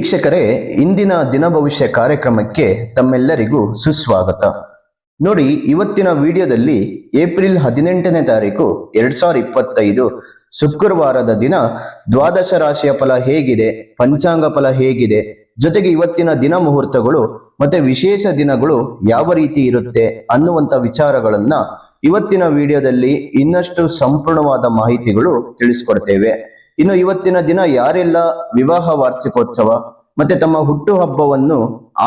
ವೀಕ್ಷಕರೇ, ಇಂದಿನ ದಿನ ಭವಿಷ್ಯ ಕಾರ್ಯಕ್ರಮಕ್ಕೆ ತಮ್ಮೆಲ್ಲರಿಗೂ ಸುಸ್ವಾಗತ. ನೋಡಿ, ಇವತ್ತಿನ ವಿಡಿಯೋದಲ್ಲಿ ಏಪ್ರಿಲ್ ಹದಿನೆಂಟನೇ ತಾರೀಕು ಎರಡ್ ಸಾವಿರದ ಇಪ್ಪತ್ತೈದು ಶುಕ್ರವಾರದ ದಿನ ದ್ವಾದಶ ರಾಶಿಯ ಫಲ ಹೇಗಿದೆ, ಪಂಚಾಂಗ ಫಲ ಹೇಗಿದೆ, ಜೊತೆಗೆ ಇವತ್ತಿನ ದಿನ ಮುಹೂರ್ತಗಳು ಮತ್ತೆ ವಿಶೇಷ ದಿನಗಳು ಯಾವ ರೀತಿ ಇರುತ್ತೆ ಅನ್ನುವಂತ ವಿಚಾರಗಳನ್ನ ಇವತ್ತಿನ ವಿಡಿಯೋದಲ್ಲಿ ಇನ್ನಷ್ಟು ಸಂಪೂರ್ಣವಾದ ಮಾಹಿತಿಗಳು ತಿಳಿಸ್ಕೊಡ್ತೇವೆ. ಇನ್ನು ಇವತ್ತಿನ ದಿನ ಯಾರೆಲ್ಲ ವಿವಾಹ ವಾರ್ಷಿಕೋತ್ಸವ ಮತ್ತೆ ತಮ್ಮ ಹುಟ್ಟುಹಬ್ಬವನ್ನು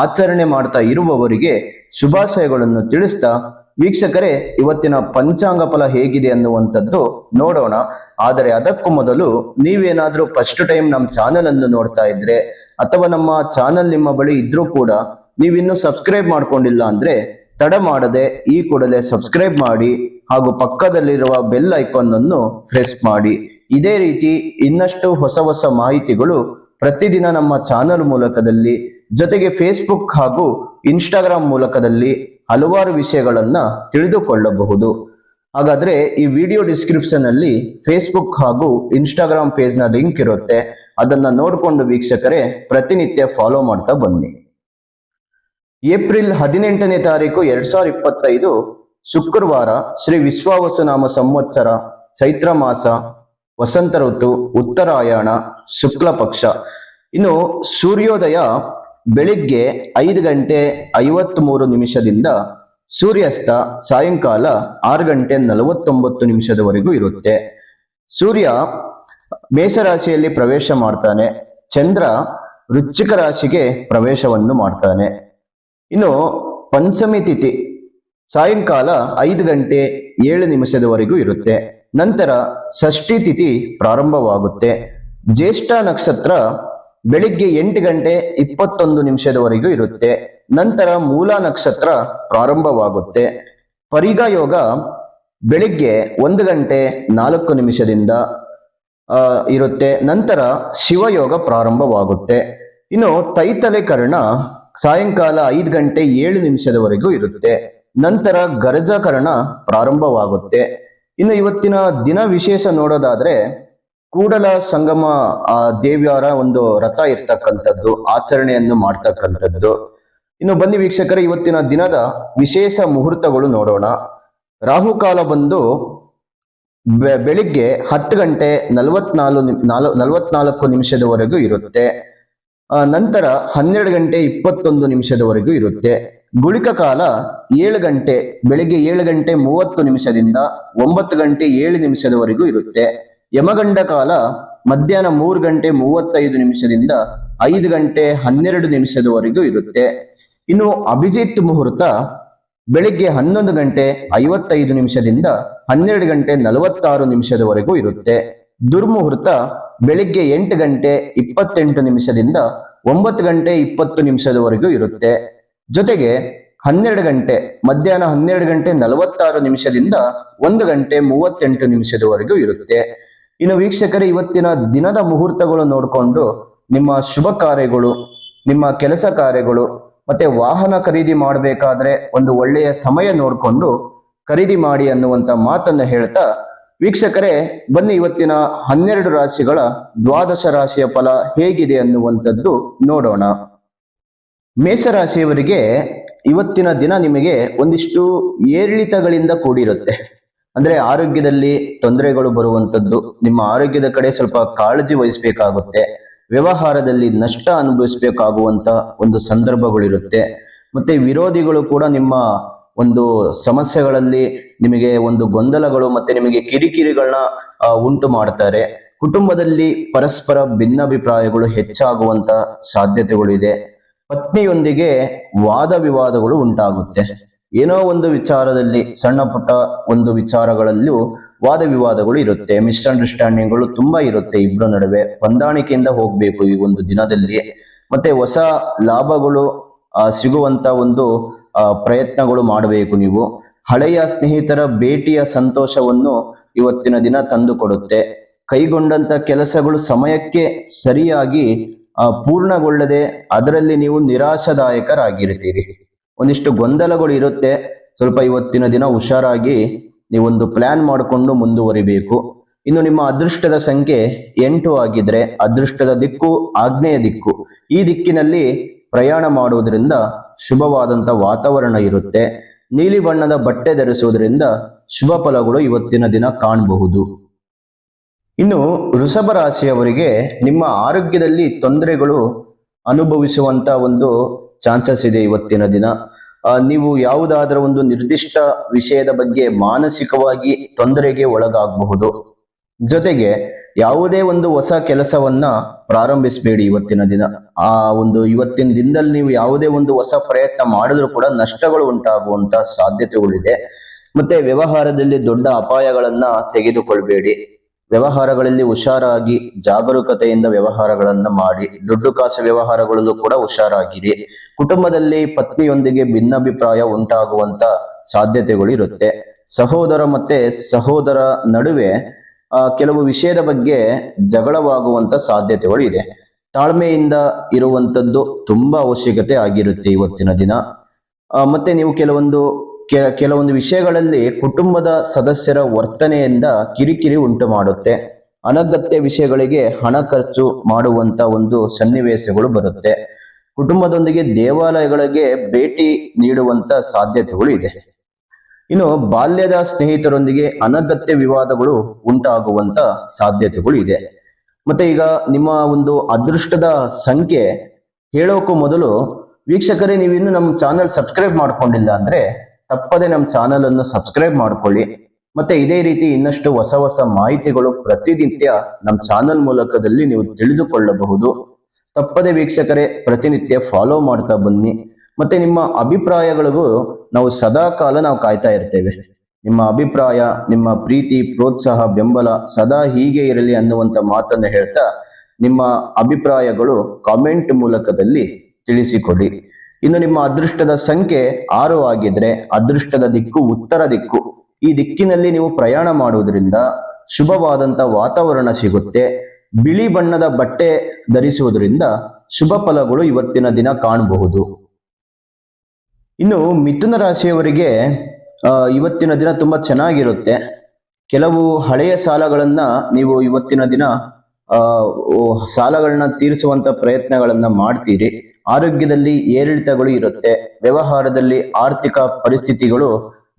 ಆಚರಣೆ ಮಾಡ್ತಾ ಇರುವವರಿಗೆ ಶುಭಾಶಯಗಳನ್ನು ತಿಳಿಸ್ತಾ, ವೀಕ್ಷಕರೇ, ಇವತ್ತಿನ ಪಂಚಾಂಗ ಫಲ ಹೇಗಿದೆ ಅನ್ನುವಂಥದ್ದು ನೋಡೋಣ. ಆದರೆ ಅದಕ್ಕೂ ಮೊದಲು ನೀವೇನಾದ್ರೂ ಫಸ್ಟ್ ಟೈಮ್ ನಮ್ಮ ಚಾನೆಲ್ ಅನ್ನು ನೋಡ್ತಾ ಇದ್ರೆ, ಅಥವಾ ನಮ್ಮ ಚಾನೆಲ್ ನಿಮ್ಮ ಬಳಿ ಇದ್ರೂ ಕೂಡ ನೀವಿನ್ನೂ ಸಬ್ಸ್ಕ್ರೈಬ್ ಮಾಡ್ಕೊಂಡಿಲ್ಲ ಅಂದ್ರೆ ತಡ ಮಾಡದೆ ಈ ಕೂಡಲೇ ಸಬ್ಸ್ಕ್ರೈಬ್ ಮಾಡಿ ಹಾಗೂ ಪಕ್ಕದಲ್ಲಿರುವ ಬೆಲ್ ಐಕಾನ್ ಅನ್ನು ಪ್ರೆಸ್ ಮಾಡಿ. ಇದೇ ರೀತಿ ಇನ್ನಷ್ಟು ಹೊಸ ಹೊಸ ಮಾಹಿತಿಗಳು ಪ್ರತಿದಿನ ನಮ್ಮ ಚಾನಲ್ ಮೂಲಕದಲ್ಲಿ, ಜೊತೆಗೆ ಫೇಸ್ಬುಕ್ ಹಾಗೂ ಇನ್ಸ್ಟಾಗ್ರಾಮ್ ಮೂಲಕದಲ್ಲಿ ಹಲವಾರು ವಿಷಯಗಳನ್ನ ತಿಳಿದುಕೊಳ್ಳಬಹುದು. ಹಾಗಾದ್ರೆ ಈ ವಿಡಿಯೋ ಡಿಸ್ಕ್ರಿಪ್ಷನ್ ಅಲ್ಲಿ ಫೇಸ್ಬುಕ್ ಹಾಗೂ ಇನ್ಸ್ಟಾಗ್ರಾಮ್ ಪೇಜ್ನ ಲಿಂಕ್ ಇರುತ್ತೆ. ಅದನ್ನ ನೋಡಿಕೊಂಡು ವೀಕ್ಷಕರೇ, ಪ್ರತಿನಿತ್ಯ ಫಾಲೋ ಮಾಡ್ತಾ ಬನ್ನಿ. ಏಪ್ರಿಲ್ ಹದಿನೆಂಟನೇ ತಾರೀಕು ಎರಡ್ ಸಾವಿರದ ಇಪ್ಪತ್ತೈದು, ಶುಕ್ರವಾರ ಶ್ರೀ ವಿಶ್ವಾವಸುನಾಮ ಸಂವತ್ಸರ, ಚೈತ್ರ ಮಾಸ ವಸಂತ ಋತು, ಉತ್ತರಾಯಣ, ಶುಕ್ಲ ಪಕ್ಷ. ಇನ್ನು ಸೂರ್ಯೋದಯ ಬೆಳಿಗ್ಗೆ ಐದು ಗಂಟೆ ಐವತ್ತ್ ಮೂರು ನಿಮಿಷದಿಂದ ಸೂರ್ಯಾಸ್ತ ಸಾಯಂಕಾಲ ಆರು ಗಂಟೆ ನಲವತ್ತೊಂಬತ್ತು ನಿಮಿಷದವರೆಗೂ ಇರುತ್ತೆ. ಸೂರ್ಯ ಮೇಷರಾಶಿಯಲ್ಲಿ ಪ್ರವೇಶ ಮಾಡ್ತಾನೆ. ಚಂದ್ರ ವೃಶ್ಚಿಕ ರಾಶಿಗೆ ಪ್ರವೇಶವನ್ನು ಮಾಡ್ತಾನೆ. ಇನ್ನು ಪಂಚಮಿ ತಿಥಿ, ಸಾಯಂಕಾಲ ಐದು ಗಂಟೆ ಏಳು ನಿಮಿಷದವರೆಗೂ ಇರುತ್ತೆ. ನಂತರ ಷಷ್ಠಿ ತಿಥಿ ಪ್ರಾರಂಭವಾಗುತ್ತೆ. ಜ್ಯೇಷ್ಠ ನಕ್ಷತ್ರ ಬೆಳಿಗ್ಗೆ ಎಂಟು ಗಂಟೆ ಇಪ್ಪತ್ತೊಂದು ನಿಮಿಷದವರೆಗೂ ಇರುತ್ತೆ. ನಂತರ ಮೂಲ ನಕ್ಷತ್ರ ಪ್ರಾರಂಭವಾಗುತ್ತೆ. ಪರಿಗ ಯೋಗ ಬೆಳಿಗ್ಗೆ ಒಂದು ಗಂಟೆ ನಾಲ್ಕು ನಿಮಿಷದಿಂದ ಇರುತ್ತೆ. ನಂತರ ಶಿವಯೋಗ ಪ್ರಾರಂಭವಾಗುತ್ತೆ. ಇನ್ನು ತೈತಲೆ ಕರ್ಣ ಸಾಯಂಕಾಲ ಐದು ಗಂಟೆ ಏಳು ನಿಮಿಷದವರೆಗೂ ಇರುತ್ತೆ. ನಂತರ ಗರಜಕರಣ ಪ್ರಾರಂಭವಾಗುತ್ತೆ. ಇನ್ನು ಇವತ್ತಿನ ದಿನ ವಿಶೇಷ ನೋಡೋದಾದ್ರೆ ಕೂಡಲ ಸಂಗಮ, ಆ, ದೇವಿಯರ ಒಂದು ರಥ ಇರ್ತಕ್ಕಂಥದ್ದು, ಆಚರಣೆಯನ್ನು ಮಾಡ್ತಕ್ಕಂಥದ್ದು. ಇನ್ನು ಬನ್ನಿ ವೀಕ್ಷಕರೇ, ಇವತ್ತಿನ ದಿನದ ವಿಶೇಷ ಮುಹೂರ್ತಗಳು ನೋಡೋಣ. ರಾಹುಕಾಲ ಬಂದು ಬೆಳಿಗ್ಗೆ ಹತ್ತು ಗಂಟೆ ನಲವತ್ನಾಲ್ಕು ನಿಮ್- ನಾಲ್- ನಲವತ್ನಾಲ್ಕು ನಿಮಿಷದವರೆಗೂ ಇರುತ್ತೆ. ನಂತರ ಹನ್ನೆರಡು ಗಂಟೆ ಇಪ್ಪತ್ತೊಂದು ನಿಮಿಷದವರೆಗೂ ಇರುತ್ತೆ. ಗುಳಿಕ ಕಾಲ ಏಳು ಗಂಟೆ, ಬೆಳಿಗ್ಗೆ ಏಳು ಗಂಟೆ ಮೂವತ್ತು ನಿಮಿಷದಿಂದ ಒಂಬತ್ತು ಗಂಟೆ ಏಳು ನಿಮಿಷದವರೆಗೂ ಇರುತ್ತೆ. ಯಮಗಂಡ ಕಾಲ ಮಧ್ಯಾಹ್ನ ಮೂರು ಗಂಟೆ ಮೂವತ್ತೈದು ನಿಮಿಷದಿಂದ ಐದು ಗಂಟೆ ಹನ್ನೆರಡು ನಿಮಿಷದವರೆಗೂ ಇರುತ್ತೆ. ಇನ್ನು ಅಭಿಜಿತ್ ಮುಹೂರ್ತ ಬೆಳಿಗ್ಗೆ ಹನ್ನೊಂದು ಗಂಟೆ ಐವತ್ತೈದು ನಿಮಿಷದಿಂದ ಹನ್ನೆರಡು ಗಂಟೆ ನಲವತ್ತಾರು ನಿಮಿಷದವರೆಗೂ ಇರುತ್ತೆ. ದುರ್ಮುಹೂರ್ತ ಬೆಳಿಗ್ಗೆ ಎಂಟು ಗಂಟೆ ಇಪ್ಪತ್ತೆಂಟು ನಿಮಿಷದಿಂದ ಒಂಬತ್ತು ಗಂಟೆ ಇಪ್ಪತ್ತು ನಿಮಿಷದವರೆಗೂ ಇರುತ್ತೆ. ಜೊತೆಗೆ ಹನ್ನೆರಡು ಗಂಟೆ, ಮಧ್ಯಾಹ್ನ ಹನ್ನೆರಡು ಗಂಟೆ ನಲವತ್ತಾರು ನಿಮಿಷದಿಂದ ಒಂದು ಗಂಟೆ ಮೂವತ್ತೆಂಟು ನಿಮಿಷದವರೆಗೂ ಇರುತ್ತೆ. ಇನ್ನು ವೀಕ್ಷಕರೇ, ಇವತ್ತಿನ ದಿನದ ಮುಹೂರ್ತಗಳು ನೋಡಿಕೊಂಡು ನಿಮ್ಮ ಶುಭ ಕಾರ್ಯಗಳು, ನಿಮ್ಮ ಕೆಲಸ ಕಾರ್ಯಗಳು, ಮತ್ತೆ ವಾಹನ ಖರೀದಿ ಮಾಡಬೇಕಾದ್ರೆ ಒಂದು ಒಳ್ಳೆಯ ಸಮಯ ನೋಡಿಕೊಂಡು ಖರೀದಿ ಮಾಡಿ ಅನ್ನುವಂತ ಮಾತನ್ನು ಹೇಳ್ತಾ, ವೀಕ್ಷಕರೇ, ಬನ್ನಿ ಇವತ್ತಿನ ಹನ್ನೆರಡು ರಾಶಿಗಳ ದ್ವಾದಶ ರಾಶಿಯ ಫಲ ಹೇಗಿದೆ ಅನ್ನುವಂಥದ್ದು ನೋಡೋಣ. ಮೇಷರಾಶಿಯವರಿಗೆ ಇವತ್ತಿನ ದಿನ ನಿಮಗೆ ಒಂದಿಷ್ಟು ಏರಿಳಿತಗಳಿಂದ ಕೂಡಿರುತ್ತೆ. ಅಂದ್ರೆ ಆರೋಗ್ಯದಲ್ಲಿ ತೊಂದರೆಗಳು ಬರುವಂತದ್ದು, ನಿಮ್ಮ ಆರೋಗ್ಯದ ಕಡೆ ಸ್ವಲ್ಪ ಕಾಳಜಿ ವಹಿಸಬೇಕಾಗುತ್ತೆ. ವ್ಯವಹಾರದಲ್ಲಿ ನಷ್ಟ ಅನುಭವಿಸಬೇಕಾಗುವಂತ ಒಂದು ಸಂದರ್ಭಗಳಿರುತ್ತೆ. ಮತ್ತೆ ವಿರೋಧಿಗಳು ಕೂಡ ನಿಮ್ಮ ಒಂದು ಸಮಸ್ಯೆಗಳಲ್ಲಿ ನಿಮಗೆ ಒಂದು ಗೊಂದಲಗಳು ಮತ್ತೆ ನಿಮಗೆ ಕಿರಿಕಿರಿಗಳನ್ನ ಉಂಟು ಮಾಡ್ತಾರೆ. ಕುಟುಂಬದಲ್ಲಿ ಪರಸ್ಪರ ಭಿನ್ನಾಭಿಪ್ರಾಯಗಳು ಹೆಚ್ಚಾಗುವಂತ ಸಾಧ್ಯತೆಗಳಿದೆ. ಪತ್ನಿಯೊಂದಿಗೆ ವಾದ ವಿವಾದಗಳು ಉಂಟಾಗುತ್ತೆ. ಏನೋ ಒಂದು ವಿಚಾರದಲ್ಲಿ, ಸಣ್ಣ ಪುಟ್ಟ ಒಂದು ವಿಚಾರಗಳಲ್ಲೂ ವಾದ ವಿವಾದಗಳು ಇರುತ್ತೆ. ಮಿಸ್ಅಂಡರ್ಸ್ಟ್ಯಾಂಡಿಂಗ್ಗಳು ತುಂಬಾ ಇರುತ್ತೆ ಇಬ್ಬರ ನಡುವೆ. ಹೊಂದಾಣಿಕೆಯಿಂದ ಹೋಗ್ಬೇಕು ಈ ಒಂದು ದಿನದಲ್ಲಿ. ಮತ್ತೆ ಹೊಸ ಲಾಭಗಳು ಸಿಗುವಂತ ಒಂದು ಪ್ರಯತ್ನಗಳು ಮಾಡಬೇಕು ನೀವು. ಹಳೆಯ ಸ್ನೇಹಿತರ ಭೇಟಿಯ ಸಂತೋಷವನ್ನು ಇವತ್ತಿನ ದಿನ ತಂದು ಕೊಡುತ್ತೆ ಕೈಗೊಂಡಂತ ಕೆಲಸಗಳು ಸಮಯಕ್ಕೆ ಸರಿಯಾಗಿ ಪೂರ್ಣಗೊಳ್ಳದೆ ಅದರಲ್ಲಿ ನೀವು ನಿರಾಶದಾಯಕರಾಗಿರ್ತೀರಿ ಒಂದಿಷ್ಟು ಗೊಂದಲಗಳು ಇರುತ್ತೆ. ಸ್ವಲ್ಪ ಇವತ್ತಿನ ದಿನ ಹುಷಾರಾಗಿ ನೀವೊಂದು ಪ್ಲಾನ್ ಮಾಡಿಕೊಂಡು ಮುಂದುವರಿಬೇಕು. ಇನ್ನು ನಿಮ್ಮ ಅದೃಷ್ಟದ ಸಂಖ್ಯೆ ಎಂಟು ಆಗಿದ್ರೆ ಅದೃಷ್ಟದ ದಿಕ್ಕು ಆಗ್ನೇಯ ದಿಕ್ಕು. ಈ ದಿಕ್ಕಿನಲ್ಲಿ ಪ್ರಯಾಣ ಮಾಡುವುದರಿಂದ ಶುಭವಾದಂತ ವಾತಾವರಣ ಇರುತ್ತೆ. ನೀಲಿ ಬಣ್ಣದ ಬಟ್ಟೆ ಧರಿಸುವುದರಿಂದ ಶುಭ ಫಲಗಳು ಇವತ್ತಿನ ದಿನ ಕಾಣಬಹುದು. ಇನ್ನು ವೃಷಭ ರಾಶಿಯವರಿಗೆ ನಿಮ್ಮ ಆರೋಗ್ಯದಲ್ಲಿ ತೊಂದರೆಗಳು ಅನುಭವಿಸುವಂತ ಒಂದು ಚಾನ್ಸಸ್ ಇದೆ ಇವತ್ತಿನ ದಿನ. ನೀವು ಯಾವುದಾದ್ರ ಒಂದು ನಿರ್ದಿಷ್ಟ ವಿಷಯದ ಬಗ್ಗೆ ಮಾನಸಿಕವಾಗಿ ತೊಂದರೆಗೆ ಒಳಗಾಗಬಹುದು. ಜೊತೆಗೆ ಯಾವುದೇ ಒಂದು ಹೊಸ ಕೆಲಸವನ್ನ ಪ್ರಾರಂಭಿಸಬೇಡಿ ಇವತ್ತಿನ ದಿನ. ಆ ಒಂದು ಇವತ್ತಿನ ದಿನದಲ್ಲಿ ನೀವು ಯಾವುದೇ ಒಂದು ಹೊಸ ಪ್ರಯತ್ನ ಮಾಡಿದ್ರು ಕೂಡ ನಷ್ಟಗಳು ಉಂಟಾಗುವಂತ ಸಾಧ್ಯತೆಗಳಿದೆ. ಮತ್ತೆ ವ್ಯವಹಾರದಲ್ಲಿ ದೊಡ್ಡ ಅಪಾಯಗಳನ್ನ ತೆಗೆದುಕೊಳ್ಬೇಡಿ. ವ್ಯವಹಾರಗಳಲ್ಲಿ ಹುಷಾರಾಗಿ ಜಾಗರೂಕತೆಯಿಂದ ವ್ಯವಹಾರಗಳನ್ನ ಮಾಡಿ, ದುಡ್ಡು ಕಾಸು ವ್ಯವಹಾರಗಳಲ್ಲೂ ಕೂಡ ಹುಷಾರಾಗಿರಿ. ಕುಟುಂಬದಲ್ಲಿ ಪತ್ನಿಯೊಂದಿಗೆ ಭಿನ್ನಾಭಿಪ್ರಾಯ ಉಂಟಾಗುವಂತ ಸಾಧ್ಯತೆಗಳು ಇರುತ್ತೆ. ಸಹೋದರ ಮತ್ತೆ ಸಹೋದರ ನಡುವೆ ಕೆಲವು ವಿಷಯದ ಬಗ್ಗೆ ಜಗಳವಾಗುವಂತ ಸಾಧ್ಯತೆಗಳು ಇದೆ. ತಾಳ್ಮೆಯಿಂದ ಇರುವಂತದ್ದು ತುಂಬಾ ಅವಶ್ಯಕತೆ ಆಗಿರುತ್ತೆ ಇವತ್ತಿನ ದಿನ. ಮತ್ತೆ ನೀವು ಕೆಲವೊಂದು ಕೆ- ಕೆಲವೊಂದು ವಿಷಯಗಳಲ್ಲಿ ಕುಟುಂಬದ ಸದಸ್ಯರ ವರ್ತನೆಯಿಂದ ಕಿರಿಕಿರಿ ಉಂಟು ಮಾಡುತ್ತೆ. ಅನಗತ್ಯ ವಿಷಯಗಳಿಗೆ ಹಣ ಖರ್ಚು ಮಾಡುವಂತ ಒಂದು ಸನ್ನಿವೇಶಗಳು ಬರುತ್ತೆ. ಕುಟುಂಬದೊಂದಿಗೆ ದೇವಾಲಯಗಳಿಗೆ ಭೇಟಿ ನೀಡುವಂತ ಸಾಧ್ಯತೆಗಳು ಇದೆ. ಇನ್ನು ಬಾಲ್ಯದ ಸ್ನೇಹಿತರೊಂದಿಗೆ ಅನಗತ್ಯ ವಿವಾದಗಳು ಉಂಟಾಗುವಂತ ಸಾಧ್ಯತೆಗಳು ಇದೆ. ಮತ್ತೆ ಈಗ ನಿಮ್ಮ ಒಂದು ಅದೃಷ್ಟದ ಸಂಖ್ಯೆ ಹೇಳೋಕ್ಕೂ ಮೊದಲು, ವೀಕ್ಷಕರೇ, ನೀವಿನ್ನು ನಮ್ಮ ಚಾನೆಲ್ ಸಬ್ಸ್ಕ್ರೈಬ್ ಮಾಡ್ಕೊಂಡಿಲ್ಲ ಅಂದ್ರೆ ತಪ್ಪದೆ ನಮ್ಮ ಚಾನಲ್ ಅನ್ನು ಸಬ್ಸ್ಕ್ರೈಬ್ ಮಾಡ್ಕೊಳ್ಳಿ. ಮತ್ತೆ ಇದೇ ರೀತಿ ಇನ್ನಷ್ಟು ಹೊಸ ಹೊಸ ಮಾಹಿತಿಗಳು ಪ್ರತಿನಿತ್ಯ ನಮ್ಮ ಚಾನಲ್ ಮೂಲಕದಲ್ಲಿ ನೀವು ತಿಳಿದುಕೊಳ್ಳಬಹುದು. ತಪ್ಪದೆ ವೀಕ್ಷಕರೇ, ಪ್ರತಿನಿತ್ಯ ಫಾಲೋ ಮಾಡ್ತಾ ಬನ್ನಿ. ಮತ್ತೆ ನಿಮ್ಮ ಅಭಿಪ್ರಾಯಗಳಿಗೂ ನಾವು ಸದಾ ಕಾಲ ನಾವು ಕಾಯ್ತಾ ಇರ್ತೇವೆ. ನಿಮ್ಮ ಅಭಿಪ್ರಾಯ, ನಿಮ್ಮ ಪ್ರೀತಿ, ಪ್ರೋತ್ಸಾಹ, ಬೆಂಬಲ ಸದಾ ಹೀಗೆ ಇರಲಿ ಅನ್ನುವಂಥ ಮಾತನ್ನು ಹೇಳ್ತಾ ನಿಮ್ಮ ಅಭಿಪ್ರಾಯಗಳು ಕಾಮೆಂಟ್ ಮೂಲಕದಲ್ಲಿ ತಿಳಿಸಿಕೊಡಿ. ಇನ್ನು ನಿಮ್ಮ ಅದೃಷ್ಟದ ಸಂಖ್ಯೆ ಆರು ಆಗಿದ್ರೆ ಅದೃಷ್ಟದ ದಿಕ್ಕು ಉತ್ತರ ದಿಕ್ಕು. ಈ ದಿಕ್ಕಿನಲ್ಲಿ ನೀವು ಪ್ರಯಾಣ ಮಾಡುವುದರಿಂದ ಶುಭವಾದಂತ ವಾತಾವರಣ ಸಿಗುತ್ತೆ. ಬಿಳಿ ಬಣ್ಣದ ಬಟ್ಟೆ ಧರಿಸುವುದರಿಂದ ಶುಭ ಫಲಗಳು ಇವತ್ತಿನ ದಿನ ಕಾಣಬಹುದು. ಇನ್ನು ಮಿಥುನ ರಾಶಿಯವರಿಗೆ ಇವತ್ತಿನ ದಿನ ತುಂಬಾ ಚೆನ್ನಾಗಿರುತ್ತೆ. ಕೆಲವು ಹಳೆಯ ಸಾಲಗಳನ್ನ ನೀವು ಇವತ್ತಿನ ದಿನ ಸಾಲಗಳನ್ನ ತೀರಿಸುವಂತ ಪ್ರಯತ್ನಗಳನ್ನ ಮಾಡ್ತೀರಿ. ಆರೋಗ್ಯದಲ್ಲಿ ಏರಿಳಿತಗಳು ಇರುತ್ತೆ, ವ್ಯವಹಾರದಲ್ಲಿ ಆರ್ಥಿಕ ಪರಿಸ್ಥಿತಿಗಳು